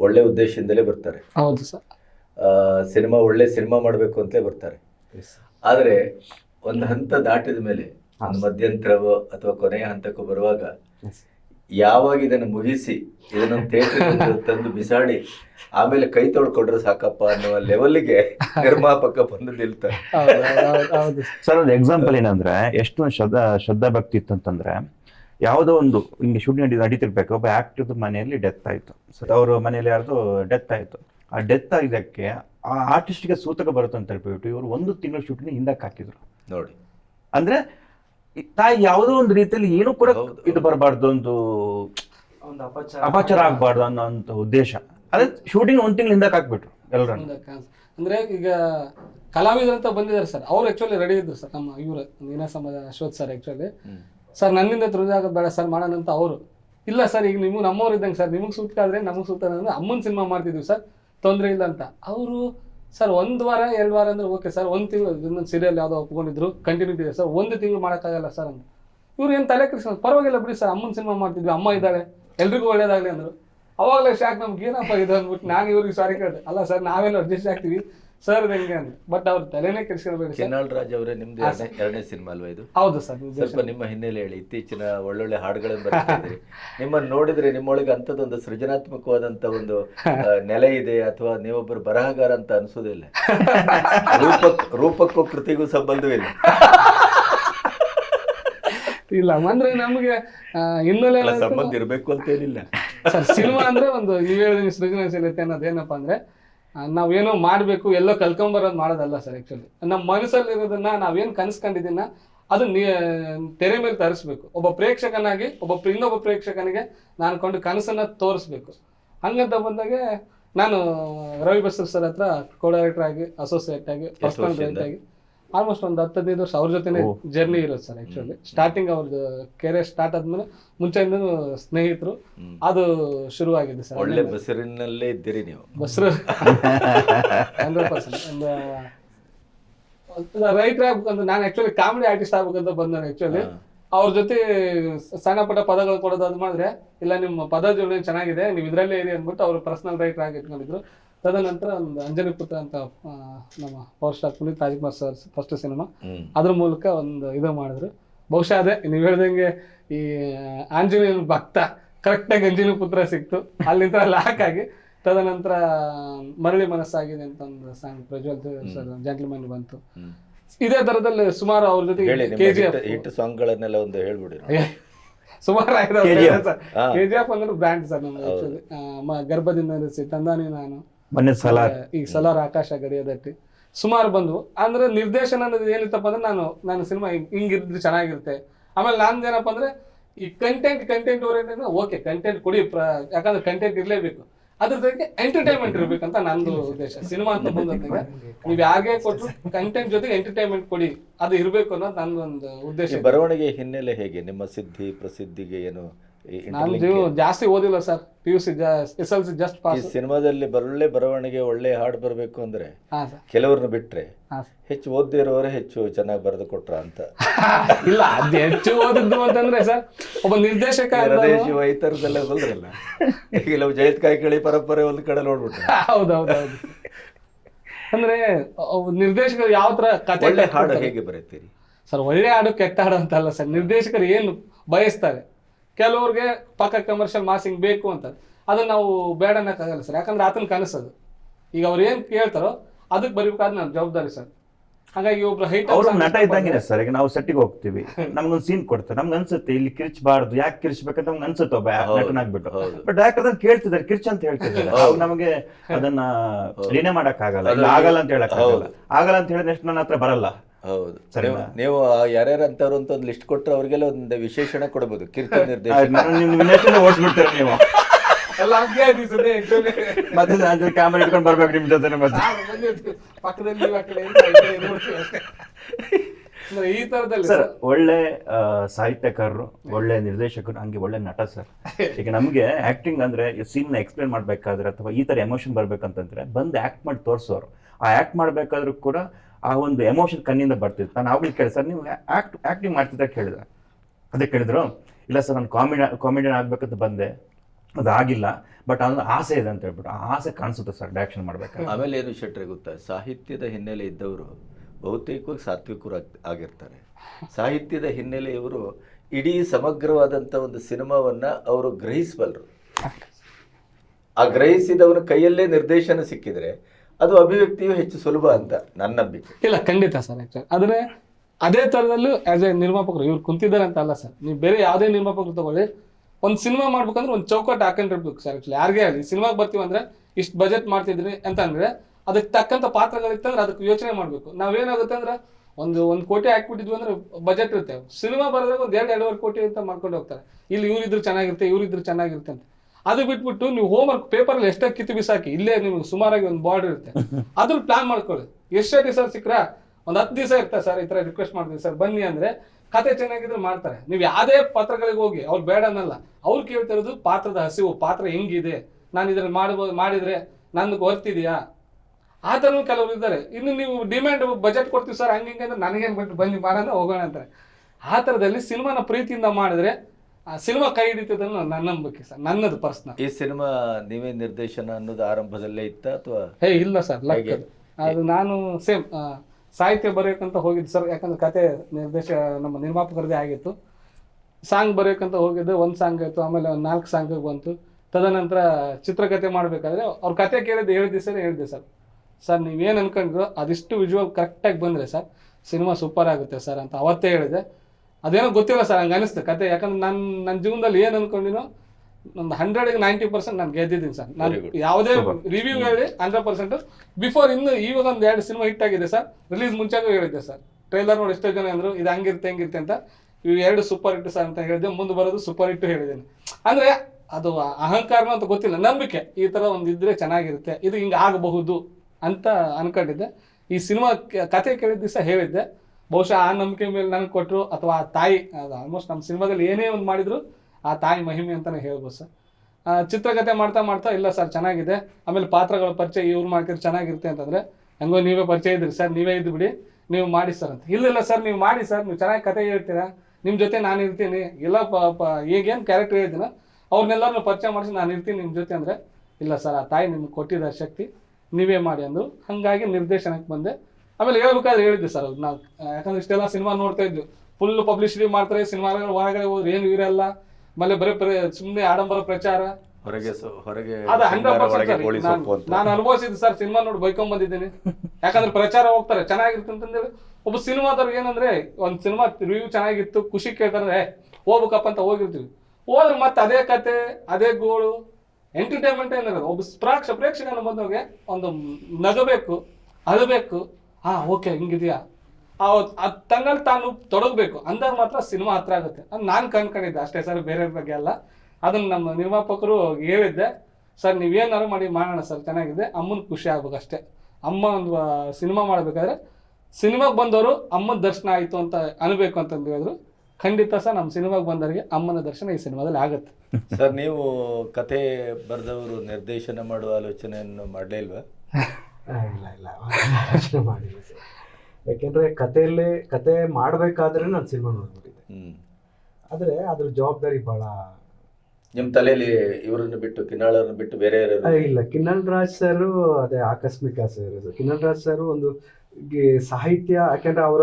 ಒಳ್ಳೆ ಉದ್ದೇಶದಿಂದಲೇ ಬರ್ತಾರೆ. ಹೌದು ಸರ್. ಆ, ಸಿನಿಮಾ ಒಳ್ಳೆ ಸಿನಿಮಾ ಮಾಡಬೇಕು ಅಂತಲೇ ಬರ್ತಾರೆ. ಆದರೆ ಒಂದು ಹಂತ ದಾಟಿದ ಮೇಲೆ ಮಧ್ಯಂತರವೋ ಅಥವಾ ಕೊನೆಯ ಹಂತಕ್ಕೂ ಬರುವಾಗ. ಯಾವಾಗ ಇದನ್ನು ಮುಗಿಸಿ ಇದನ್ನೊಂದು ಥಿಯೇಟರ್ ತಂದು ಬಿಸಾಡಿ ಆಮೇಲೆ ಕೈ ತೊಳ್ಕೊಂಡ್ರೆ ಸಾಕಪ್ಪ ಅನ್ನುವ ಲೆವೆಲ್ಗೆ ನಿರ್ಮಾಪಕ ಬಂದು ನಿಲ್ತಾರೆ. ಸರ್ ಒಂದು ಎಕ್ಸಾಂಪಲ್ ಏನಂದ್ರೆ ಎಷ್ಟು ಶ್ರದ್ಧಾ ಶ್ರದ್ಧಾ ಭಕ್ತಿ ಇತ್ತು ಅಂತಂದ್ರೆ ಯಾವುದೋ ಒಂದು ಹಿಂಗೆ ಶೂಟಿಂಗ್ ನಡಿ ನಡೀತಿರ್ಬೇಕು ಒಬ್ಬ ಆಕ್ಟರ್ದು ಮನೆಯಲ್ಲಿ ಡೆತ್ ಆಯ್ತು. ಅವ್ರ ಮನೆಯಲ್ಲಿ ಯಾರ್ದು ಡೆತ್ ಆಯ್ತು. ಆ ಡೆತ್ ಆಗಿದ್ದಕ್ಕೆ ಆ ಆರ್ಟಿಸ್ಟ್ಗೆ ಸೂತಕ ಬರುತ್ತೆ ಅಂತ ಹೇಳ್ಬಿಟ್ಟು ಇವರು ಒಂದು ತಿಂಗಳ ಶೂಟಿಂಗ್ ಹಿಂದಕ್ಕೆ ಹಾಕಿದ್ರು. ನೋಡಿ. ಅಂದ್ರೆ ತಾಯಿ ಯಾವುದೋ ಒಂದು ರೀತಿಯಲ್ಲಿ ಏನು ಕೂಡ ಇದು ಬರಬಾರ್ದು ಒಂದು ಒಂದು ಅಪಚಾರ. ಆಗಬಾರ್ದು ಆಗ್ಬಾರ್ದು ಅನ್ನೋ ಉದ್ದೇಶ. ಅದೇ ಶೂಟಿಂಗ್ ಒಂದ್ ತಿಂಗಳು ಹಿಂದಕ್ಕೆ ಹಾಕ್ಬಿಟ್ರು ಎಲ್ಲರ ಅಂದ್ರೆ ಈಗ ಕಲಾವಿದರು ಅಂತ ಬಂದಿದ್ದಾರೆ ಸರ್. ಅವ್ರು ಆಕ್ಚುಲಿ ರೆಡಿ ಇದ್ರು ಸರ್. ನಮ್ಮ ಇವರು ಸಮಾಜ ಅಶ್ವಥ್ ಸರ್ ಆಕ್ಚುಲಿ ಸರ್ ನನ್ನಿಂದ ತ್ರುಜ ಆಗೋದು ಬೇಡ ಸರ್ ಮಾಡೋಣಂತ ಅವರು. ಇಲ್ಲ ಸರ್ ಈಗ ನಿಮ್ಗೆ ನಮ್ಮವ್ರು ಇದ್ದಂಗೆ ಸರ್. ನಿಮಗೆ ಸೂಟ್ ಆದ್ರೆ ನಮಗೆ ಸೂಟ್ ಅಂದ್ರೆ ಅಮ್ಮನ ಸಿನಿಮಾ ಮಾಡ್ತಿದ್ವಿ ಸರ್. ತೊಂದರೆ ಇಲ್ಲ ಅಂತ. ಅವರು ಸರ್, ಒಂದು ವಾರ, ಎರಡು ವಾರ ಅಂದ್ರೆ ಓಕೆ ಸರ್. ಒಂದು ತಿಂಗಳು ಇನ್ನೊಂದು ಸೀರಿಯಲ್ ಯಾವುದೋ ಒಪ್ಕೊಂಡಿದ್ರು ಕಂಟಿನ್ಯೂ ಇದೆ ಸರ್. ಒಂದು ತಿಂಗಳು ಮಾಡೋಕ್ಕಾಗಲ್ಲ ಸರ್ ಅಂತ. ಇವ್ರು ಏನು ತಲೆ ಕೃಷ್ಣ ಪರವಾಗಿಲ್ಲ ಬಿಡಿ ಸರ್. ಅಮ್ಮನ ಸಿನಿಮಾ ಮಾಡ್ತಿದ್ವಿ. ಅಮ್ಮ ಇದ್ದಾಳೆ. ಎಲ್ರಿಗೂ ಒಳ್ಳೇದಾಗಲಿ ಅಂದರು. ಅವಾಗಲೇ ಶಾಕ್ ನಮ್ಗೆ ಏನಪ್ಪ ಇದು ಅಂದ್ಬಿಟ್ಟು ನಾನು ಇವ್ರಿಗೆ ಸಾರಿ ಕೇಳಿದೆ. ಅಲ್ಲ ಸರ್ ನಾವೇನು ಅಡ್ಜಸ್ಟ್ ಆಗ್ತೀವಿ ಸರ್ ಹೆಂಗೆ ಅಂತ ಬಟ್ ಅವ್ರ ತಲೆನೇ ಕೆಡಿಸ್ಕೊಳ್ಬೇಡಿ ಕಿನ್ನಾಳ್ ರಾಜ್ ಅವರೇ ನಿಮ್ದು ಎರಡನೇ ಸಿನಿಮಾ ಅಲ್ವಾ ಇದು? ಹೌದು ಸರ್ ಸ್ವಲ್ಪ ನಿಮ್ಮ ಹಿನ್ನೆಲೆ ಹೇಳಿ ಇತ್ತೀಚಿನ ಒಳ್ಳೊಳ್ಳೆ ಹಾಡುಗಳನ್ನು ಬರ್ತಾ ಇದ್ದೀರಿ <laughs> ನಿಮ್ಮನ್ನು ನೋಡಿದ್ರೆ ನಿಮ್ಮೊಳಗೆ ಅಂಥದ್ದೊಂದು ಸೃಜನಾತ್ಮಕವಾದಂತ ಒಂದು <laughs> ನೆಲೆ ಇದೆ ಅಥವಾ ನೀವೊಬ್ಬರು ಬರಹಗಾರ ಅಂತ ಅನ್ಸೋದಿಲ್ಲ ರೂಪಕ್ ರೂಪಕ್ಕೂ ಕೃತಿಗೂ ಸಂಬಂಧವಿಲ್ಲ <laughs> ಇಲ್ಲ. ಅಂದ್ರೆ ನಮ್ಗೆ ಹಿನ್ನೆಲೆ ಸಂಬಂಧ ಇರಬೇಕು ಅಂತ ಏನಿಲ್ಲ ಸಿನಿಮಾ ಅಂದ್ರೆ ಒಂದು ನೀವು ಹೇಳಿದ ಸೃಜನಶೀಲತೆ ಅನ್ನೋದೇನಪ್ಪ ಅಂದ್ರೆ ನಾವೇನೋ ಮಾಡಬೇಕು ಎಲ್ಲೋ ಕಲ್ಕೊಂಬರೋದು ಮಾಡೋದಲ್ಲ ಸರ್ ಆ್ಯಕ್ಚುಲಿ ನಮ್ಮ ಮನಸ್ಸಲ್ಲಿ ಇರೋದನ್ನ ನಾವೇನು ಕನ್ಸ್ಕೊಂಡಿದ್ದೀನ ಅದು ತೆರೆ ಮೇಲೆ ತರಿಸ್ಬೇಕು. ಒಬ್ಬ ಪ್ರೇಕ್ಷಕನಾಗಿ ಒಬ್ಬ ಇನ್ನೊಬ್ಬ ಪ್ರೇಕ್ಷಕನಿಗೆ ನಾನು ಕೊಂಡು ಕನಸನ್ನ ತೋರಿಸ್ಬೇಕು. ಹಂಗಂತ ಬಂದಾಗೆ ನಾನು ರವಿ ಬಸ್ರು ಸರ್ ಹತ್ರ ಕೋ ಡೈರೆಕ್ಟರ್ ಆಗಿ ಅಸೋಸಿಯೇಟ್ ಆಗಿ ಪರ್ಸನಲ್? ಆಗಿ ಆಲ್ಮೋಸ್ಟ್ ಒಂದು ಹತ್ತು ಹದಿನೈದು ವರ್ಷ ಅವ್ರ ಜೊತೆನೆ ಜರ್ನಿ ಇರೋದು ಸರ್ ಆಕ್ಚುಲಿ ಸ್ಟಾರ್ಟಿಂಗ್ ಅವ್ರದ್ದು ಕೆರೆ ಸ್ಟಾರ್ಟ್ ಆದ್ಮೇಲೆ ಮುಂಚೆಯಿಂದ ಸ್ನೇಹಿತರು. ಅದು ಶುರುವಾಗಿದೆ ಸರ್ ಒಳ್ಳೆ ಬಸರಿನಲ್ಲೇ ಇದ್ದೀರಿ ನೀವು. ಬಸರು <laughs> ಹಂಡ್ರೆಡ್ ಪರ್ಸೆಂಟ್ ಒಂದು ರೈತರ ಆಗ್ಬೇಕಂತ ನಾನು ಆಕ್ಚುಲಿ ಕಾಮಿಡಿ ಆರ್ಟಿಸ್ಟ್ ಆಗ್ಬೇಕಂತ ಬಂದ ಆಕ್ಚುಲಿ. ಅವ್ರ ಜೊತೆ ಸಣ್ಣ ಪುಟ್ಟ ಪದಗಳು ಕೊಡೋದು ಅದು ಮಾಡಿದ್ರೆ ಇಲ್ಲ ನಿಮ್ಮ ಪದ ಜೋಡಣೆ ಚೆನ್ನಾಗಿದೆ ನೀವು ಇದರಲ್ಲೇ ಇರಿ ಅಂದ್ಬಿಟ್ಟು ಅವರು ಪರ್ಸನಲ್ ರೈಟರ್ ಆಗಿ ಇಟ್ಕೊಂಡಿದ್ರು ತದನಂತರ ಒಂದು ಅಂಜನಿ ಪುತ್ರ ಅಂತ ಆ, ನಮ್ಮ power star Puneeth Rajkumar sir first cinema ಹ್ಮ್. ಅದ್ರ ಮೂಲಕ ಒಂದು ಇದು ಮಾಡಿದ್ರು. ಬಹುಶಃ ಅದೇ ನೀವು ಹೇಳ್ದಂಗೆ ಈ ಆಂಜನೇಯನ ಭಕ್ತ ಕರೆಕ್ಟಾಗಿ ಅಂಜನಿ ಪುತ್ರ ಸಿಕ್ತು. ಅಲ್ಲಿಂದ ಲಾಕ್ ಆಗಿ. ತದನಂತರ ಮರಳಿ ಮನಸ್ಸಾಗಿದೆ ಅಂತ ಒಂದು ಸಾಂಗ್ ಪ್ರಜ್ವಲ್ ಸರ್ ಜೆಂಟ್ಲ್ಮನ್ ಬಂತು. ಹ್ಮ್. ಇದೇ ತರದಲ್ಲಿ ಸುಮಾರು ಅವ್ರ ಜೊತೆ ಹೇಳಿ ಕೆ ಜಿ ನಿಮ್ಮ ಹಿಟ್ ಸಾಂಗ್ಗಳನ್ನೆಲ್ಲ ಒಂದು ಹೇಳ್ಬಿಡಿ. <laughs> ಸುಮಾರು KGF. ಕೆ ಜಿ ಎಫ್ ಅಂದ್ರೆ ಬ್ರ್ಯಾಂಡ್ ಸರ್. ಆಕ್ಚುಲಿ ಗರ್ಭದಿಂದ ನಿಲ್ಲಿಸಿ ತಂದಾನಿ ನಾನು. ಮೊನ್ನೆ ಸಲಾರ್ ಈಗ ಸಲಾರ್ ಆಕಾಶ ಗಡಿಯದಟ್ಟಿ ಸುಮಾರು ಬಂದ್ವು. ಅಂದ್ರೆ ನಿರ್ದೇಶನ ಅನ್ನೋದು ಏನಿತ್ತಪ್ಪ ಅಂದ್ರೆ ನಾನು ನಾನು ಸಿನಿಮಾ ಹಿಂಗಿದ್ರೆ ಚೆನ್ನಾಗಿರುತ್ತೆ. ಆಮೇಲೆ ನಾನು ಏನಪ್ಪ ಅಂದ್ರೆ ಈ content content oriented okay content ಕೊಡಿ ಪ್ರ ಯಾಕಂದ್ರೆ ಕಂಟೆಂಟ್ ಇರಲೇಬೇಕು. ಅದ್ರ ಜೊತೆಗೆ ಎಂಟರ್ಟೈನ್ಮೆಂಟ್ ಇರ್ಬೇಕಂತ ನಂದು ಉದ್ದೇಶ. ಸಿನಿಮಾ ಅಂತ ಬಂದಾಗ ನೀವ್ ಹಾಗೆ ಕೊಟ್ಟರು ಕಂಟೆಂಟ್ ಜೊತೆಗೆ ಎಂಟರ್ಟೈನ್ಮೆಂಟ್ ಕೊಡಿ ಅದು ಇರ್ಬೇಕು ಅನ್ನೋದು ನಂದೊಂದು ಉದ್ದೇಶ. ಬರವಣಿಗೆ ಹಿನ್ನೆಲೆ ಹೇಗೆ? ನಿಮ್ಮ ಸಿದ್ಧಿ ಪ್ರಸಿದ್ಧಿಗೆ ಏನು ಜಾಸ್ತಿ ಓದಿಲ್ಲ sir P U C S L C just ಈ ಪಾಸ್ ಸಿನಿಮಾದಲ್ಲಿ ಬರೊಳ್ಳೆ ಬರವಣಿಗೆ ಒಳ್ಳೆ ಹಾಡು ಬರಬೇಕು ಅಂದ್ರೆ ಹಾ ಸರ್. ಕೆಲವ್ರನ್ನ ಬಿಟ್ರೆ ಹಾ ಹೆಚ್ಚು ಓದದೇ ಇರೋರೇ ಹೆಚ್ಚು ಚೆನ್ನಾಗಿ ಬರೆದು ಕೊಟ್ರ ಅಂತ. <laughs> ಇಲ್ಲ ಅದು ಹೆಚ್ಚು ಓದಿದ್ದು ಅಂತಂದ್ರೆ ಸರ್ ಒಬ್ಬ ನಿರ್ದೇಶಕ ಥರದ್ದೆಲ್ಲ ಬಂದ್ರಲ್ಲ ಈಗ ಕೆಲವು ಜಯತ್ ಕಾಯ್ಕಳಿ ಪರಂಪರೆ ಒಂದು ಕಡೆ ನೋಡ್ಬಿಟ್ರೆ. ಹೌದೌದೌದು. ಅಂದ್ರೆ ಅವ್ ನಿರ್ದೇಶಕರು ಯಾವ ತರ ಕತೆ ಒಳ್ಳೆ ಹಾಡು. ಹೇಗೆ ಬರೀತೀರಿ? ಸರ್ ಒಳ್ಳೆ ಹಾಡು ಕೆಟ್ಟ ಹಾಡು ಅಂತಲ್ಲ ಸರ್ ನಿರ್ದೇಶಕರು ಏನು ಬಯಸ್ತಾರೆ? ಕೆಲವ್ರಿಗೆ ಪಕ್ಕ ಕಮರ್ಷಿಯಲ್ ಮಾಸಿಂಗ್ ಬೇಕು ಅಂತ ಅದನ್ನ ನಾವು ಬೇಡ ಅನ್ನೋಕ್ಕಾಗಲ್ಲ ಸರ್. ಯಾಕಂದ್ರೆ ಆತನ ಕನಸದು ಈಗ ಅವ್ರು ಏನು ಕೇಳ್ತಾರೋ ಅದಕ್ಕೆ ಬರೀಬೇಕಾದ ನನ್ನ ಜವಾಬ್ದಾರಿ ಸರ್. ಹಾಗಾಗಿ ಒಬ್ರು ಹೈಟ್ ಅವರು ನಟ ಇದ್ದಂಗೆ ಸರ್. ಈಗ ನಾವು ಸೆಟ್ಟಿಗೆ ಹೋಗ್ತೀವಿ. ನಮ್ಗೊಂದು ಸೀನ್ ಕೊಡ್ತಾರೆ. ನಮ್ಗೆ ಅನ್ಸುತ್ತೆ ಇಲ್ಲಿ ಕಿರ್ಚಬಾರ್ದು. ಯಾಕೆ ಕಿರ್ಚ್ಬೇಕಂತ ನಮ್ಗೆ ಅನ್ಸುತ್ತೆ ಒಬ್ಬ ನಟನಾಗ್ಬಿಟ್ಟು. ಬಟ್ ಡೈರೆಕ್ಟರ್ ಅದನ್ನ ಕೇಳ್ತಿದ್ದಾರೆ. ಕಿರ್ಚ್ ಅಂತ ಹೇಳ್ತಿದ್ದಾರೆ. ಅವಾಗ ನಮಗೆ ಅದನ್ನ ರಿನೇ ಮಾಡಕ್ ಆಗಲ್ಲ ಆಗಲ್ಲ ಅಂತ ಹೇಳಕ್ ಆಗಲ್ಲ. ಆಗಲ್ಲ ಅಂತ ಹೇಳಿದ ನನ್ನ ಹತ್ರ ಬರಲ್ಲ. ಹೌದು? ನೀವು- ಯಾರ್ಯಾರ ಅಂತವ್ರು ಅಂತ ಒಂದು ಲಿಸ್ಟ್ ಕೊಟ್ರೆ ಅವ್ರಿಗೆಲ್ಲ ಒಂದು ವಿಶೇಷಣ ಕೊಡಬಹುದು ಕೀರ್ತನ ಓಡಿಸ್ಬಿಡ್ತೀರ ನೀವು. ಎಲ್ಲ ಹಂಗೆ ಅನಿಸುತ್ತೆ actually. ಮತ್ತೆ ನಾನು ಕ್ಯಾಮ್ರಾ ಇಟ್ಕೊಂಡು ಬರ್ಬೇಕು ನಿಮ್ ಜೊತೆ ಮತ್ತೆ. ಈ ತರದಲ್ಲಿ ಸರ್ ಒಳ್ಳೆ ಸಾಹಿತ್ಯಕಾರರು ಒಳ್ಳೆ ನಿರ್ದೇಶಕರು ಹಂಗೆ ಒಳ್ಳೆ ನಟ ಸರ್. ಈಗ ನಮಗೆ ಆಕ್ಟಿಂಗ್ ಅಂದ್ರೆ ಸೀನ್ ಎಕ್ಸ್ಪ್ಲೇನ್ ಮಾಡ್ಬೇಕಾದ್ರೆ ಅಥವಾ ಈ ತರ ಎಮೋಷನ್ ಬರ್ಬೇಕಂತಂದ್ರೆ ಬಂದು ಆಕ್ಟ್ ಮಾಡಿ ತೋರಿಸೋರು. ಆ ಆಕ್ಟ್ ಮಾಡ್ಬೇಕಾದ್ರೂ ಕೂಡ ಆ ಒಂದು ಎಮೋಷನ್ ಕಣ್ಣಿಂದ ಬರ್ತಿತ್ತು. ನಾನು ಆವಾಗ ಕೇಳಿದೆ, ಸರ್, ನೀವು ಆಕ್ಟ್ ಆಕ್ಟಿಂಗ್ ಮಾಡ್ತಿದ್ದ ಕೇಳಿದೆ. ಅದೇ ಕೇಳಿದ್ರು, ಇಲ್ಲ ಸರ್, ನಾನು ಕಾಮಿಡಿ ಕಾಮಿಡಿಯನ್ ಆಗ್ಬೇಕಂತ ಬಂದೆ. ಅದು ಆಗಿಲ್ಲ ಬಟ್ ಅದೊಂದು ಆಸೆ ಇದೆ ಅಂತ ಹೇಳ್ಬಿಟ್ಟು, ಆ ಆಸೆ ಕಾಣಿಸುತ್ತೆ ಸರ್ ಡೈರೆಕ್ಷನ್ ಮಾಡಬೇಕು ಆಮೇಲೆ ಏನು ಶೆಟ್ರೆ ಗೊತ್ತಾ? ಸಾಹಿತ್ಯದ ಹಿನ್ನೆಲೆ ಇದ್ದವರು ಬಹುತೇಕವಾಗಿ ಸಾತ್ವಿಕರು ಆಗಿರ್ತಾರೆ. ಸಾಹಿತ್ಯದ ಹಿನ್ನೆಲೆ ಇವರು ಇಡೀ ಸಮಗ್ರವಾದಂಥ ಒಂದು ಸಿನಿಮಾವನ್ನ ಅವರು ಗ್ರಹಿಸಬಲ್ಲರು ಆ ಗ್ರಹಿಸಿದವನ ಕೈಯಲ್ಲೇ ನಿರ್ದೇಶನ ಸಿಕ್ಕಿದ್ರೆ ಅದು ಅಭಿವ್ಯಕ್ತಿಯು ಹೆಚ್ಚು ಸುಲಭ ಅಂತ ನನ್ನ ಇಲ್ಲ, ಖಂಡಿತ ಸರ್ ಆಕ್ಚುಲಿ ಆದ್ರೆ ಅದೇ ತರದಲ್ಲೂ ಆಸ್ ಎ ನಿರ್ಮಾಪಕರು, ಇವ್ರು ಕುಂತಿದ್ದಾರೆ ಅಂತ ಅಲ್ಲ ಸರ್. ನೀವು ಬೇರೆ ಯಾವುದೇ ನಿರ್ಮಾಪಕರು ತಗೊಳ್ಳಿ. ಒಂದು ಸಿನಿಮಾ ಮಾಡ್ಬೇಕಂದ್ರೆ ಒಂದು ಚೌಕಟ್ಟು ಹಾಕೊಂಡಿರ್ಬೇಕು ಸರ್ ಆಕ್ಚುಲಿ ಯಾರಿಗೇ ಆಗಲಿ. ಸಿನಿಮಾಗೆ ಬರ್ತೀವಿ ಅಂದ್ರೆ ಇಷ್ಟು ಬಜೆಟ್ ಮಾಡ್ತಿದ್ರಿ ಅಂತ ಅಂದ್ರೆ ಅದಕ್ಕೆ ತಕ್ಕಂಥ ಪಾತ್ರಗಳಿತ್ತಂದ್ರೆ ಅದಕ್ಕೆ ಯೋಚನೆ ಮಾಡಬೇಕು. ನಾವೇನಾಗುತ್ತೆ ಅಂದ್ರೆ ಒಂದು ಒಂದು ಕೋಟಿ ಹಾಕ್ಬಿಟ್ಟಿದ್ವಿ ಅಂದ್ರೆ ಬಜೆಟ್ ಇರುತ್ತೆ. ಸಿನಿಮಾ ಬರೋದಾಗ ಒಂದು ಎರಡು, ಎರಡೂವರೆ ಕೋಟಿ ಅಂತ ಮಾಡ್ಕೊಂಡು ಹೋಗ್ತಾರೆ. ಇಲ್ಲಿ ಇವ್ರಿದ್ರು ಚೆನ್ನಾಗಿರುತ್ತೆ ಇವ್ರಿದ್ರು ಚೆನ್ನಾಗಿರುತ್ತೆ ಅಂತ. ಅದು ಬಿಟ್ಬಿಟ್ಟು ನೀವು ಹೋಮ್ ವರ್ಕ್ ಪೇಪರಲ್ಲಿ ಎಷ್ಟೇ ಕಿತ್ತು ಬಿಸಾಕಿ, ಇಲ್ಲೇ ನಿಮ್ಗೆ ಸುಮಾರಾಗಿ ಒಂದು ಬಾರ್ಡರ್ ಇರುತ್ತೆ. ಅದ್ರ ಪ್ಲಾನ್ ಮಾಡ್ಕೊಳ್ಳಿ. ಎಷ್ಟೇ ದಿವಸ ಸಿಕ್ಕ್ರಾ ಒಂದ್ ಹತ್ತು ದಿವಸ ಇರ್ತಾರೆ ಸರ್ ಈ ತರ ರಿಕ್ವೆಸ್ಟ್ ಮಾಡ್ತೀನಿ. ಸರ್ ಬನ್ನಿ ಅಂದ್ರೆ ಕತೆ ಚೆನ್ನಾಗಿದ್ರೆ ಮಾಡ್ತಾರೆ. ನೀವು ಯಾವ್ದೇ ಪಾತ್ರಗಳಿಗೆ ಹೋಗಿ, ಅವ್ರು ಬೇಡ ಅನ್ನಲ್ಲ. ಅವ್ರು ಕೇಳ್ತಿರೋದು ಪಾತ್ರದ ಹಸಿವು, ಪಾತ್ರ ಹೆಂಗಿದೆ? ನಾನು ಇದ್ರಲ್ಲಿ ಮಾಡ್ಬೋದು ಮಾಡಿದ್ರೆ ನನಗೆ ಹೊರ್ತಿದೆಯಾ ಆ ಥರನೂ ಕೆಲವರು ಇದ್ದಾರೆ. ಇನ್ನು ನೀವು ಡಿಮ್ಯಾಂಡ್ ಬಜೆಟ್ ಕೊಡ್ತೀವಿ ಸರ್ ಹಂಗೆ ಹಿಂಗೆ ಅಂದ್ರೆ ನನಗೇನು ಬಿಟ್ಟು ಬನ್ನಿ ಮಾಡೋಣ, ಹೋಗೋಣ ಅಂತಾರೆ. ಆ ಥರದಲ್ಲಿ ಸಿನಿಮಾನ ಪ್ರೀತಿಯಿಂದ ಮಾಡಿದ್ರೆ ಸಿನಿಮಾ ಕೈ ಹಿಡಿತದನ್ನು ನನ್ನ ನಂಬಿಕೆ ಸರ್ ನನ್ನದು ಪರ್ಸ್ನಲ್ ಈ ಸಿನಿಮಾ ನೀವೇ ನಿರ್ದೇಶನ ಅನ್ನೋದು ಆರಂಭದಲ್ಲೇ ಇತ್ತ ಅಥವಾ? ಹೇ ಇಲ್ಲ ಸರ್ ಲಕ್ ಅದು. ನಾನು ಸೇಮ್ ಸಾಹಿತ್ಯ ಬರೆಯೋಕ್ಕಂತ ಹೋಗಿದ್ದು ಸರ್ ಯಾಕಂದ್ರೆ ಕತೆ ನಿರ್ದೇಶ ನಮ್ಮ ನಿರ್ಮಾಪಕರದೇ ಆಗಿತ್ತು. ಸಾಂಗ್ ಬರೆಯೋಕ್ಕಂತ ಹೋಗಿದ್ದು ಒಂದು ಸಾಂಗ್ ಆಯಿತು ಆಮೇಲೆ ಒಂದು ನಾಲ್ಕು ಸಾಂಗ್ ಬಂತು. ತದನಂತರ ಚಿತ್ರಕಥೆ ಮಾಡಬೇಕಾದ್ರೆ ಅವ್ರ ಕತೆ ಕೇಳಿದ್ದು ಹೇಳಿದ್ದೆ ಸರ್ ಹೇಳಿದೆ ಸರ್ ಸರ್ ನೀವೇನು ಅನ್ಕೊಂಡ್ರು ಅದಿಷ್ಟು ವಿಜುವಲ್ ಕರೆಕ್ಟಾಗಿ ಬಂದರೆ ಸರ್ ಸಿನಿಮಾ ಸೂಪರ್ ಆಗುತ್ತೆ ಸರ್ ಅಂತ ಅವತ್ತೇ ಹೇಳಿದೆ. ಅದೇನೋ ಗೊತ್ತಿಲ್ಲ ಸರ್ ಹಂಗೆ ಅನಿಸ್ತು ಕತೆ. ಯಾಕಂದ್ರೆ ನಾನು ನನ್ನ ಜೀವನದಲ್ಲಿ ಏನು ಅನ್ಕೊಂಡಿನೋ ಒಂದು ಹಂಡ್ರೆಡ್ಗೆ ನೈಂಟಿ ಪರ್ಸೆಂಟ್ ನಾನು ಗೆದ್ದಿದ್ದೀನಿ ಸರ್. ನಾನು ಯಾವುದೇ ರಿವ್ಯೂ ಹೇಳಿ ಹಂಡ್ರೆಡ್ ಪರ್ಸೆಂಟ್ ಬಿಫೋರ್ ಇನ್ನು ಈವಾಗ ಒಂದು ಎರಡು ಸಿನಿಮಾ ಹಿಟ್ ಆಗಿದೆ ಸರ್. ರಿಲೀಸ್ ಮುಂಚೆನೂ ಹೇಳಿದ್ದೆ ಸರ್. ಟ್ರೈಲರ್ ನೋಡಿ ಎಷ್ಟೋ ಜನ ಅಂದರು ಇದು ಹಂಗಿರುತ್ತೆ ಹೆಂಗಿರುತ್ತೆ ಅಂತ. ಇವು ಎರಡು ಸೂಪರ್ ಹಿಟ್ ಸರ್ ಅಂತ ಹೇಳಿದೆ ಮುಂದೆ ಬರೋದು ಸೂಪರ್ ಹಿಟ್ ಹೇಳಿದ್ದೀನಿ. ಅಂದರೆ ಅದು ಅಹಂಕಾರ ಅಂತ ಗೊತ್ತಿಲ್ಲ. ನಂಬಿಕೆ ಈ ಥರ ಒಂದು ಇದ್ದರೆ ಚೆನ್ನಾಗಿರುತ್ತೆ. ಇದು ಹಿಂಗೆ ಆಗಬಹುದು ಅಂತ ಅನ್ಕೊಂಡಿದ್ದೆ. ಈ ಸಿನಿಮಾ ಕತೆ ಕೇಳಿದ ದಿವಸ ಹೇಳಿದ್ದೆ. ಬಹುಶಃ ಆ ನಂಬಿಕೆ ಮೇಲೆ ನನಗೆ ಕೊಟ್ಟರು ಅಥವಾ ಆ ತಾಯಿ ಆಲ್ಮೋಸ್ಟ್ ನಮ್ಮ ಸಿನಿಮಾದಲ್ಲಿ ಏನೇ ಒಂದು ಮಾಡಿದ್ರು ಆ ತಾಯಿ ಮಹಿಮೆ ಅಂತಲೇ ಹೇಳ್ಬೋದು ಸರ್. ಚಿತ್ರಕಥೆ ಮಾಡ್ತಾ ಮಾಡ್ತಾ ಇಲ್ಲ ಸರ್, ಚೆನ್ನಾಗಿದೆ. ಆಮೇಲೆ ಪಾತ್ರಗಳ ಪರಿಚಯ ಇವ್ರು ಮಾಡ್ತಿದ್ರು ಚೆನ್ನಾಗಿರುತ್ತೆ ಅಂತಂದರೆ, ಹೆಂಗೋ ನೀವೇ ಪರಿಚಯ ಇದ್ರಿ ಸರ್, ನೀವೇ ಇದ್ದು ಬಿಡಿ, ನೀವು ಮಾಡಿ ಸರ್ ಅಂತ. ಇಲ್ಲ ಇಲ್ಲ ಸರ್, ನೀವು ಮಾಡಿ ಸರ್, ನೀವು ಚೆನ್ನಾಗಿ ಕತೆ ಹೇಳ್ತೀರಾ ನಿಮ್ಮ ಜೊತೆ ನಾನು ಇರ್ತೀನಿ. ಇಲ್ಲ ಪ ಪ, ಈಗೇನು ಕ್ಯಾರೆಕ್ಟರ್ ಹೇಳ್ತೀನ ಅವ್ರನ್ನೆಲ್ಲರನ್ನು ಪರಿಚಯ ಮಾಡಿಸಿ ನಾನು ಇರ್ತೀನಿ ನಿಮ್ಮ ಜೊತೆ ಅಂದರೆ, ಇಲ್ಲ ಸರ್, ಆ ತಾಯಿ ನಿಮ್ಗೆ ಕೊಟ್ಟಿದ್ದಾರೆ ಶಕ್ತಿ ನೀವೇ ಮಾಡಿ ಅಂದರು. ಹಾಗಾಗಿ ನಿರ್ದೇಶನಕ್ಕೆ ಬಂದೆ. ಆಮೇಲೆ ಹೇಳ್ಬೇಕಾದ್ರೆ ಹೇಳಿದ್ದೆ ಸರ್ ನಾವು ಯಾಕಂದ್ರೆ ಇಷ್ಟೆಲ್ಲ ಸಿನಿಮಾ ನೋಡ್ತಾ ಇದ್ವಿ. ಫುಲ್ ಪಬ್ಲಿಸಿಟಿ ಮಾಡ್ತಾರೆ ಸಿನಿಮಾಗಳ ಒಳಗಡೆ ಹೋದ್ರೆ ಏನು ಇರಲ್ಲ ಆಮೇಲೆ ಬರೀ ಸುಮ್ಮನೆ ಆಡಂಬರ ಪ್ರಚಾರ. ಹೊರಗೆ ಹೊರಗೆ ನಾನು ಅನುಭವಿಸಿದ್ದು ಸರ್ ಸಿನಿಮಾ ನೋಡಿ ಬೈಕೊಂಡ್ ಬಂದಿದ್ದೀನಿ. ಯಾಕಂದ್ರೆ ಪ್ರಚಾರ ಹೋಗ್ತಾರೆ ಚೆನ್ನಾಗಿರುತ್ತೆ ಅಂತಂದೇಳಿ. ಒಬ್ಬ ಸಿನಿಮಾದವ್ರಿಗೆ ಏನಂದ್ರೆ ಒಂದ್ ಸಿನಿಮಾ ರಿವ್ಯೂ ಚೆನ್ನಾಗಿತ್ತು ಖುಷಿ ಕೇಳ್ತಾರೆ ಹೋಗ್ಬೇಕಪ್ಪ ಅಂತ ಹೋಗಿರ್ತೀವಿ. ಹೋದ್ರೆ ಮತ್ತೆ ಅದೇ ಕತೆ ಅದೇ ಗೋಳು ಎಂಟರ್ಟೈನ್ಮೆಂಟ್ ಏನಿರೋದು ಒಬ್ಬ ಪ್ರೇಕ್ಷ ಪ್ರೇಕ್ಷಕನ ಬಂದವ್ರಿಗೆ ಒಂದು ನಗಬೇಕು ಅಳಬೇಕು ಹಾ ಓಕೆ ಹಿಂಗಿದ್ಯಾ ಅದ್ ತನ್ನಲ್ಲಿ ತಾನು ತೊಡಗಬೇಕು. ಅಂದಾಗ ಮಾತ್ರ ಸಿನಿಮಾ ಹತ್ರ ಆಗುತ್ತೆ. ಅದು ನಾನು ಕಂಡ್ಕೊಂಡಿದ್ದೆ ಅಷ್ಟೇ ಸರ್ ಬೇರೆ ಬಗ್ಗೆ ಅಲ್ಲ. ಅದನ್ನ ನಮ್ಮ ನಿರ್ಮಾಪಕರು ಹೇಳಿದ್ದೆ. ಸರ್ ನೀವೇನಾದ್ರು ಮಾಡಿ ಮಾಡೋಣ ಸರ್ ಚೆನ್ನಾಗಿದೆ. ಅಮ್ಮನ ಖುಷಿ ಆಗ್ಬೇಕು ಅಷ್ಟೇ. ಅಮ್ಮ ಒಂದು ಸಿನಿಮಾ ಮಾಡಬೇಕಾದ್ರೆ ಸಿನಿಮಾಗೆ ಬಂದವರು ಅಮ್ಮನ ದರ್ಶನ ಆಯಿತು ಅಂತ ಅನ್ಬೇಕು ಅಂತಂದು ಹೇಳಿದ್ರು. ಖಂಡಿತ ಸರ್ ನಮ್ಮ ಸಿನಿಮಾಗೆ ಬಂದವರಿಗೆ ಅಮ್ಮನ ದರ್ಶನ ಈ ಸಿನಿಮಾದಲ್ಲಿ ಆಗುತ್ತೆ. ಸರ್ ನೀವು ಕತೆ ಬರೆದವರು ನಿರ್ದೇಶನ ಮಾಡುವ ಆಲೋಚನೆಯನ್ನು ಮಾಡಲೇ ಇಲ್ವಾ? <laughs> ಇಲ್ಲ ಇಲ್ಲ. ಯೋಚನೆ ಮಾಡಿಲ್ಲ ಸರ್ ಯಾಕೆಂದ್ರೆ ಕಥೆಯಲ್ಲೇ ಕತೆ ಮಾಡಬೇಕಾದ್ರೆ ನಾನು ಸಿನಿಮಾ ನೋಡ್ಬಿಟ್ಟಿದ್ದೆ. ಆದರೆ ಅದ್ರ ಜವಾಬ್ದಾರಿ ಭಾಳ ನಿಮ್ಮ ತಲೆಯಲ್ಲಿ ಇವರನ್ನು ಬಿಟ್ಟು ಕಿನ್ನಾಳರನ್ನು ಬಿಟ್ಟು ಬೇರೆ ಇಲ್ಲ. ಕಿನ್ನಲ್ ರಾಜ್ ಸರ್ ಅದೇ ಆಕಸ್ಮಿಕ ಸರ್ ಕಿನ್ನಲ್ ರಾಜ್ ಸರ್ ಒಂದು ಸಾಹಿತ್ಯ ಯಾಕೆಂದ್ರೆ ಅವರ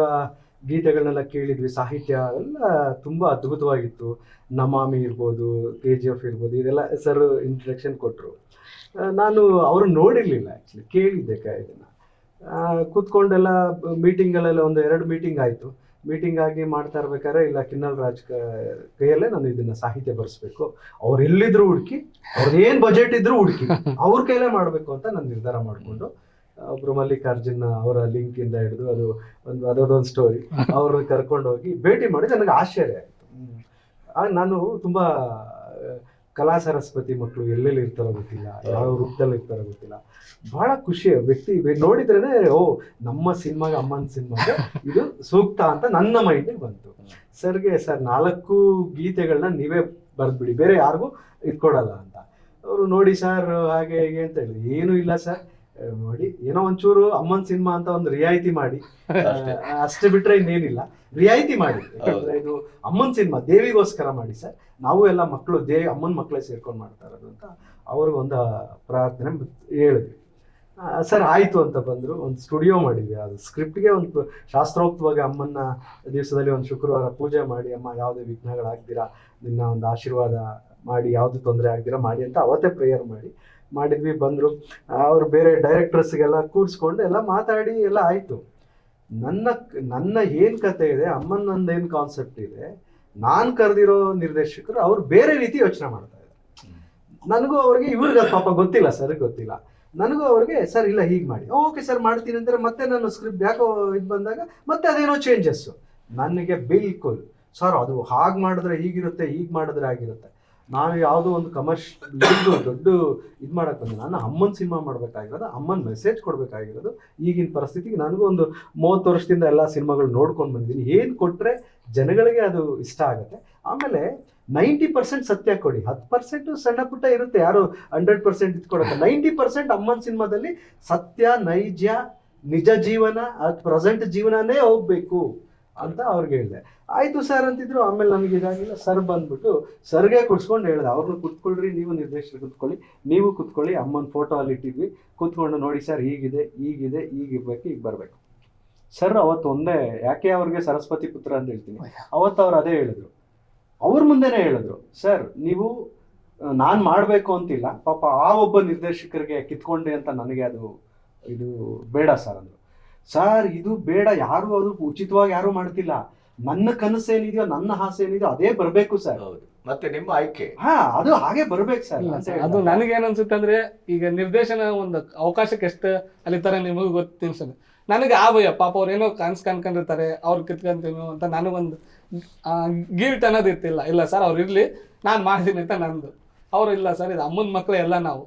ಗೀತೆಗಳನ್ನೆಲ್ಲ ಕೇಳಿದ್ವಿ. ಸಾಹಿತ್ಯ ಎಲ್ಲ ತುಂಬಾ ಅದ್ಭುತವಾಗಿತ್ತು. ನಮಾಮಿ ಇರ್ಬೋದು ಕೆ ಜಿ ಎಫ್ ಇರ್ಬೋದು ಇದೆಲ್ಲ ಸರ್ ಇಂಟ್ರಡಕ್ಷನ್ ಕೊಟ್ಟರು ನಾನು ಅವರು ನೋಡಿರ್ಲಿಲ್ಲ ಆ್ಯಕ್ಚುಲಿ ಕೇಳಿದ್ದೆ ಇದನ್ನು. ಕೂತ್ಕೊಂಡೆಲ್ಲ ಮೀಟಿಂಗ್ಗಳೆಲ್ಲ ಒಂದು ಎರಡು ಮೀಟಿಂಗ್ ಆಯಿತು. ಮೀಟಿಂಗ್ ಆಗಿ ಮಾಡ್ತಾ ಇರ್ಬೇಕಾದ್ರೆ ಇಲ್ಲ, ಕಿನ್ನಲ್ ರಾಜ್ ಕೈಯಲ್ಲೇ ನಾನು ಇದನ್ನ ಸಾಹಿತ್ಯ ಬರೆಸ್ಬೇಕು. ಅವ್ರು ಎಲ್ಲಿದ್ರು ಹುಡುಕಿ ಅವ್ರದ್ದೇನು ಬಜೆಟ್ ಇದ್ರು ಹುಡುಕಿ, ಅವ್ರ ಕೈಲೇ ಮಾಡಬೇಕು ಅಂತ ನಾನು ನಿರ್ಧಾರ ಮಾಡಿಕೊಂಡು, ಒಬ್ರು ಮಲ್ಲಿಕಾರ್ಜುನ್ ಅವರ ಲಿಂಕ್ ಇಂದ ಹಿಡಿದು ಅದು ಒಂದು ಅದೊಂದು ಸ್ಟೋರಿ ಅವ್ರನ್ನ ಕರ್ಕೊಂಡು ಹೋಗಿ ಭೇಟಿ ಮಾಡಿ, ನನಗೆ ಆಶ್ಚರ್ಯ ಆಯ್ತು. ನಾನು ತುಂಬಾ ಕಲಾ ಸರಸ್ವತಿ ಮಕ್ಕಳು ಎಲ್ಲೆಲ್ಲಿ ಇರ್ತಾರೋ ಗೊತ್ತಿಲ್ಲ, ಯಾವ ವೃತ್ತಲ್ಲಿ ಇರ್ತಾರೋ ಗೊತ್ತಿಲ್ಲ. ಬಹಳ ಖುಷಿ ವ್ಯಕ್ತಿ ನೋಡಿದ್ರೇನೆ, ಓ, ನಮ್ಮ ಸಿನಿಮಾಗೆ, ಅಮ್ಮನ ಸಿನಿಮಾಗೆ ಇದು ಸೂಕ್ತ ಅಂತ ನನ್ನ ಮೈಂಡಿಗೆ ಬಂತು. ಸರ್ಗೆ ಸರ್, ನಾಲ್ಕು ಗೀತೆಗಳನ್ನ ನೀವೇ ಬರೆದ್ಬಿಡಿ, ಬೇರೆ ಯಾರಿಗೂ ಇಟ್ಕೊಡಲ್ಲ ಅಂತ. ಅವರು ನೋಡಿ, ಸರ್, ಹಾಗೆ, ಹೀಗೆ ಅಂತ ಹೇಳಿದ್ರು. ಏನೂ ಇಲ್ಲ, ಸರ್. ನೋಡಿ ಏನೋ ಒಂಚೂರು ಅಮ್ಮನ್ ಸಿನಿಮಾ ಅಂತ ಒಂದು ರಿಯಾಯಿತಿ ಮಾಡಿ. <laughs> ಅಷ್ಟೇ. ಬಿಟ್ರೆ ಇನ್ನೇನಿಲ್ಲ. ರಿಯಾಯಿತಿ ಮಾಡಿ. ಯಾಕಂದ್ರೆ ಇದು ಅಮ್ಮನ್ ಸಿನಿಮಾ ದೇವಿಗೋಸ್ಕರ ಮಾಡಿ ಸರ್. ನಾವು ಎಲ್ಲ ಮಕ್ಕಳು ದೇವಿ ಅಮ್ಮನ ಮಕ್ಕಳೇ ಸೇರ್ಕೊಂಡು ಮಾಡ್ತಾ ಇರೋದು ಅಂತ ಅವ್ರಿಗೆ ಒಂದು ಪ್ರಾರ್ಥನೆ ಹೇಳಿದ್ವಿ ಸರ್ ಆಯ್ತು ಅಂತ ಬಂದ್ರು. ಒಂದು ಸ್ಟುಡಿಯೋ ಮಾಡಿದ್ವಿ. ಅದು ಸ್ಕ್ರಿಪ್ಟ್ಗೆ ಒಂದು ಶಾಸ್ತ್ರೋಕ್ತವಾಗಿ ಅಮ್ಮನ ದಿವಸದಲ್ಲಿ ಒಂದು ಶುಕ್ರವಾರ ಪೂಜೆ ಮಾಡಿ ಅಮ್ಮ ಯಾವುದೇ ವಿಘ್ನಗಳಾಗ್ದಿರಾ? ನಿನ್ನ ಒಂದು ಆಶೀರ್ವಾದ ಮಾಡಿ ಯಾವುದು ತೊಂದರೆ ಆಗ್ದಿರಾ? ಮಾಡಿ ಅಂತ ಅವತ್ತೇ ಪ್ರೇಯರ್ ಮಾಡಿ. ಮಾಡಿದ್ವಿ, ಬಂದರು. ಅವರು ಬೇರೆ ಡೈರೆಕ್ಟರ್ಸ್ಗೆಲ್ಲ ಕೂರಿಸ್ಕೊಂಡು ಎಲ್ಲ ಮಾತಾಡಿ ಎಲ್ಲ ಆಯಿತು. ನನ್ನ ನನ್ನ ಏನು ಕತೆ ಇದೆ ಅಮ್ಮನ ನಂದು ಏನು ಕಾನ್ಸೆಪ್ಟ್ ಇದೆ, ನಾನು ಕರೆದಿರೋ ನಿರ್ದೇಶಕರು ಅವ್ರು ಬೇರೆ ರೀತಿ ಯೋಚನೆ ಮಾಡ್ತಾ ಇದ್ದಾರೆ. ನನಗೂ ಅವ್ರಿಗೆ ಇವ್ರಿಗೆ ಪಾಪ ಗೊತ್ತಿಲ್ಲ ಸರ್ ಗೊತ್ತಿಲ್ಲ. ನನಗೂ ಅವ್ರಿಗೆ, ಸರ್, ಇಲ್ಲ, ಹೀಗೆ ಮಾಡಿ. ಓಕೆ ಸರ್, ಮಾಡ್ತೀನಿ. ಅಂದರೆ ಮತ್ತೆ ನಾನು ಸ್ಕ್ರಿಪ್ಟ್ ಯಾಕೋ ಇದು ಬಂದಾಗ ಮತ್ತೆ ಅದೇನೋ ಚೇಂಜಸ್ಸು ನನಗೆ ಬಿಲ್ಕುಲ್. ಸರ್, ಅದು ಹಾಗೆ ಮಾಡಿದ್ರೆ ಹೀಗಿರುತ್ತೆ, ಹೀಗೆ ಮಾಡಿದ್ರೆ ಆಗಿರುತ್ತೆ. ನಾನು ಯಾವುದೋ ಒಂದು ಕಮರ್ಷಿಯಲ್ ದೊಡ್ಡ ಇದು ಮಾಡಕ್ ಬಂದೆ. ನಾನು ಅಮ್ಮನ ಸಿನಿಮಾ ಮಾಡಬೇಕಾಗಿರೋದು, ಅಮ್ಮನ ಮೆಸೇಜ್ ಕೊಡಬೇಕಾಗಿರೋದು. ಈಗಿನ ಪರಿಸ್ಥಿತಿಗೆ ನನಗೂ ಒಂದು ಮೂವತ್ತು ವರ್ಷದಿಂದ ಎಲ್ಲ ಸಿನಿಮಾಗಳು ನೋಡ್ಕೊಂಡು ಬಂದಿದ್ದೀನಿ ಏನು ಕೊಟ್ಟರೆ ಜನಗಳಿಗೆ ಅದು ಇಷ್ಟ ಆಗುತ್ತೆ. ಆಮೇಲೆ ನೈಂಟಿ ಪರ್ಸೆಂಟ್ ಸತ್ಯ ಕೊಡಿ. ಹತ್ತು ಪರ್ಸೆಂಟ್ ಸಣ್ಣ ಪುಟ್ಟ ಇರುತ್ತೆ. ಯಾರು ಹಂಡ್ರೆಡ್ ಪರ್ಸೆಂಟ್ ಇದು ಕೊಡುತ್ತೆ ನೈಂಟಿ ಪರ್ಸೆಂಟ್ ಅಮ್ಮನ ಸಿನಿಮಾದಲ್ಲಿ ಸತ್ಯ, ನೈಜ, ನಿಜ ಜೀವನ ಪ್ರೆಸೆಂಟ್ ಜೀವನನೇ ಹೋಗ್ಬೇಕು. ಅಂತ ಅವ್ರಿಗೆ ಹೇಳಿದೆ. ಆಯ್ತು ಸರ್ ಅಂತಿದ್ರು ಆಮೇಲೆ ನಮಗೆ ಇದಾಗಿಲ್ಲ. ಸರ್ ಬಂದ್ಬಿಟ್ಟು ಸರ್ಗೆ ಕುಡ್ಸ್ಕೊಂಡು ಹೇಳ್ದೆ. ಅವ್ರನ್ನ ಕುತ್ಕೊಳ್ರಿ ನೀವು ನಿರ್ದೇಶಕರು ಕುತ್ಕೊಳ್ಳಿ. ನೀವು ಕುತ್ಕೊಳ್ಳಿ ಅಮ್ಮನ ಫೋಟೋ ಅಲ್ಲಿ ಇಟ್ಟಿದ್ವಿ. ಕುತ್ಕೊಂಡು ನೋಡಿ ಸರ್ ಹೀಗಿದೆ ಹೀಗಿದೆ ಈಗ ಇರ್ಬೇಕು ಈಗ ಬರಬೇಕು. ಸರ್ ಅವತ್ತು ಒಂದೇ ಯಾಕೆ ಅವ್ರಿಗೆ ಸರಸ್ವತಿ ಪುತ್ರ ಅಂತ ಹೇಳ್ತೀನಿ? ಅವತ್ತು ಅವ್ರು ಅದೇ ಹೇಳಿದ್ರು. ಅವ್ರ ಮುಂದೆನೇ ಹೇಳಿದ್ರು ಸರ್ ನೀವು ನಾನು ಮಾಡಬೇಕು ಅಂತಿಲ್ಲ. ಪಾಪ ಆ ಒಬ್ಬ ನಿರ್ದೇಶಕರಿಗೆ ಕಿತ್ಕೊಂಡೆ ಅಂತ ನನಗೆ ಅದು ಇದು ಬೇಡ ಸರ್ ಅಂದ್ರು. ಸರ್ ಇದು ಬೇಡ ಯಾರು ಅದು ಉಚಿತವಾಗಿ ಯಾರು ಮಾಡ್ತಿಲ್ಲ. ನನ್ನ ಕನಸು ಏನಿದೆಯೋ ನನ್ನ ಆಸೆ ಏನಿದೆಯೋ ಅದೇ ಬರಬೇಕು ಸರ್. ಹೌದು. ಮತ್ತೆ ನಿಮ್ಮ ಆಯ್ಕೆ? ಹಾ ಅದು ಹಾಗೆ ಬರ್ಬೇಕು ಸರ್ ಅಂತ ಅದು ನನಗೇನು ಅನ್ಸುತ್ತೆ ಅಂದ್ರೆ ಈಗ ನಿರ್ದೇಶನ ಒಂದು ಅವಕಾಶಕ್ಕೆ ಎಷ್ಟು ಅಲ್ಲಿ ತರ ನಿಮಗೂ ಗೊತ್ತಿನ ಸರ್. ನನಗೆ ಆ ಭಯ ಪಾಪ ಅವ್ರು ಏನೋ ಕನ್ಸ್ ಕನ್ಕೊಂಡಿರ್ತಾರೆ ಅವ್ರ ಕಿತ್ಕೊಂತೀನೋ ಅಂತ ನನಗೊಂದು ಗಿಲ್ಟ್ ಅನ್ನೋದು ಇರ್ತಿಲ್ಲ. ಇಲ್ಲ ಸರ್ ಅವ್ರು ಇರ್ಲಿ ನಾನು ಮಾಡ್ತೀನಿ ಅಂತ ನಂದು. ಅವ್ರು ಇಲ್ಲ ಸರ್ ಇದು ಅಮ್ಮನ ಮಕ್ಳೆ ಎಲ್ಲ ನಾವು.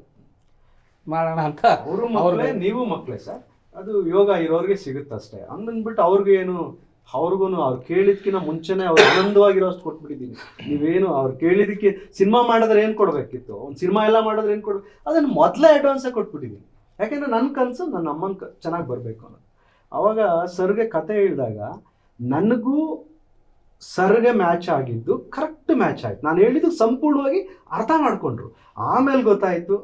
ಮಾಡೋಣ ಅಂತ ಅವ್ರು ಮಕ್ಕಳೇ ಅವ್ರು- ನೀವು ಮಕ್ಕಳೇ ಸರ್. ಅದು ಯೋಗ ಇರೋರಿಗೆ ಸಿಗುತ್ತಷ್ಟೇ ಅವ್ರಿಗೆ ಏನು ಅವ್ರಿಗೂ ಅವ್ರು ಕೇಳಿದ್ಕಿನ್ನ ಮುಂಚೆನೆ ಅವ್ರು ಆನಂದವಾಗಿರೋಷ್ಟು ಕೊಟ್ಬಿಟ್ಟಿದ್ದೀನಿ ನೀವೇನು ಅವ್ರು ಕೇಳಿದಕ್ಕೆ ಸಿನಿಮಾ ಮಾಡಿದ್ರೆ ಏನು ಕೊಡಬೇಕಿತ್ತು? ಒಂದು ಸಿನಿಮಾ ಎಲ್ಲ ಮಾಡಿದ್ರೆ ಏನು ಕೊಡ್ಬೇಕು ಅದನ್ನು ಮೊದಲೇ ಅಡ್ವಾನ್ಸೇ ಕೊಟ್ಬಿಟ್ಟಿದ್ದೀನಿ ಯಾಕೆಂದರೆ ನನ್ನ ಕನಸು ನನ್ನ ಅಮ್ಮನ ಕ, ಚೆನ್ನಾಗಿ ಬರಬೇಕು ಅನ್ನೋದು. ಅವಾಗ ಸರ್ಗೆ ಕತೆ ಹೇಳಿದಾಗ, ನನಗೂ ಸರ್ಗೆ ಮ್ಯಾಚ್ ಆಗಿದ್ದು ಕರೆಕ್ಟ್ ಮ್ಯಾಚ್ ಆಯ್ತು. ನಾನು ಹೇಳಿದ್ದು ಸಂಪೂರ್ಣವಾಗಿ ಅರ್ಥ ಮಾಡಿಕೊಂಡ್ರು. ಆಮೇಲೆ ಗೊತ್ತಾಯ್ತು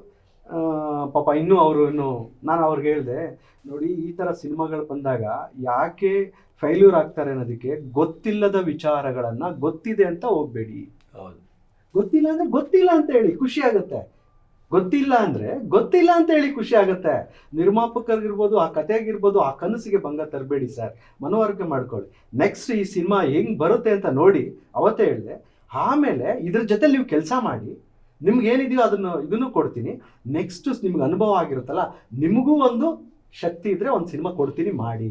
ಪಾಪ ಇನ್ನೂ ಅವರು ಇನ್ನು ನಾನು ಅವ್ರಿಗೆ ಹೇಳಿದೆ ನೋಡಿ ಈ ಥರ ಸಿನಿಮಾಗಳು ಬಂದಾಗ ಯಾಕೆ ಫೈಲ್ಯೂರ್ ಆಗ್ತಾರೆ ಅನ್ನೋದಕ್ಕೆ ಗೊತ್ತಿಲ್ಲದ ವಿಚಾರಗಳನ್ನು ಗೊತ್ತಿದೆ ಅಂತ ಹೋಗ್ಬೇಡಿ. ಹೌದು. ಗೊತ್ತಿಲ್ಲ ಅಂದ್ರೆ ಗೊತ್ತಿಲ್ಲ ಅಂತ ಹೇಳಿ ಖುಷಿ ಆಗುತ್ತೆ. ಗೊತ್ತಿಲ್ಲ ಅಂದ್ರೆ ಗೊತ್ತಿಲ್ಲ ಅಂತ ಹೇಳಿ ಖುಷಿ ಆಗುತ್ತೆ. ನಿರ್ಮಾಪಕರಿಗಿರ್ಬೋದು ಆ ಕಥೆಗಿರ್ಬೋದು ಆ ಕನಸಿಗೆ ಭಂಗ ತರಬೇಡಿ ಸರ್. ಮನವರಿಕೆ ಮಾಡ್ಕೊಳ್ಳಿ. ನೆಕ್ಸ್ಟ್ ಈ ಸಿನಿಮಾ ಹೆಂಗ್ ಬರುತ್ತೆ ಅಂತ ನೋಡಿ ಅವತ್ತೇ ಹೇಳಿದೆ. ಆಮೇಲೆ ಇದ್ರ ಜೊತೆ ನೀವು ಕೆಲಸ ಮಾಡಿ. ನಿಮ್ಗೆ ಏನಿದೆಯೋ ಅದನ್ನು ಇದನ್ನು ಕೊಡ್ತೀನಿ. ನೆಕ್ಸ್ಟ್ ನಿಮ್ಗೆ ಅನುಭವ ಆಗಿರುತ್ತಲ್ಲ, ನಿಮಗೂ ಒಂದು ಶಕ್ತಿ ಇದ್ರೆ ಒಂದು ಸಿನಿಮಾ ಕೊಡ್ತೀನಿ, ಮಾಡಿ.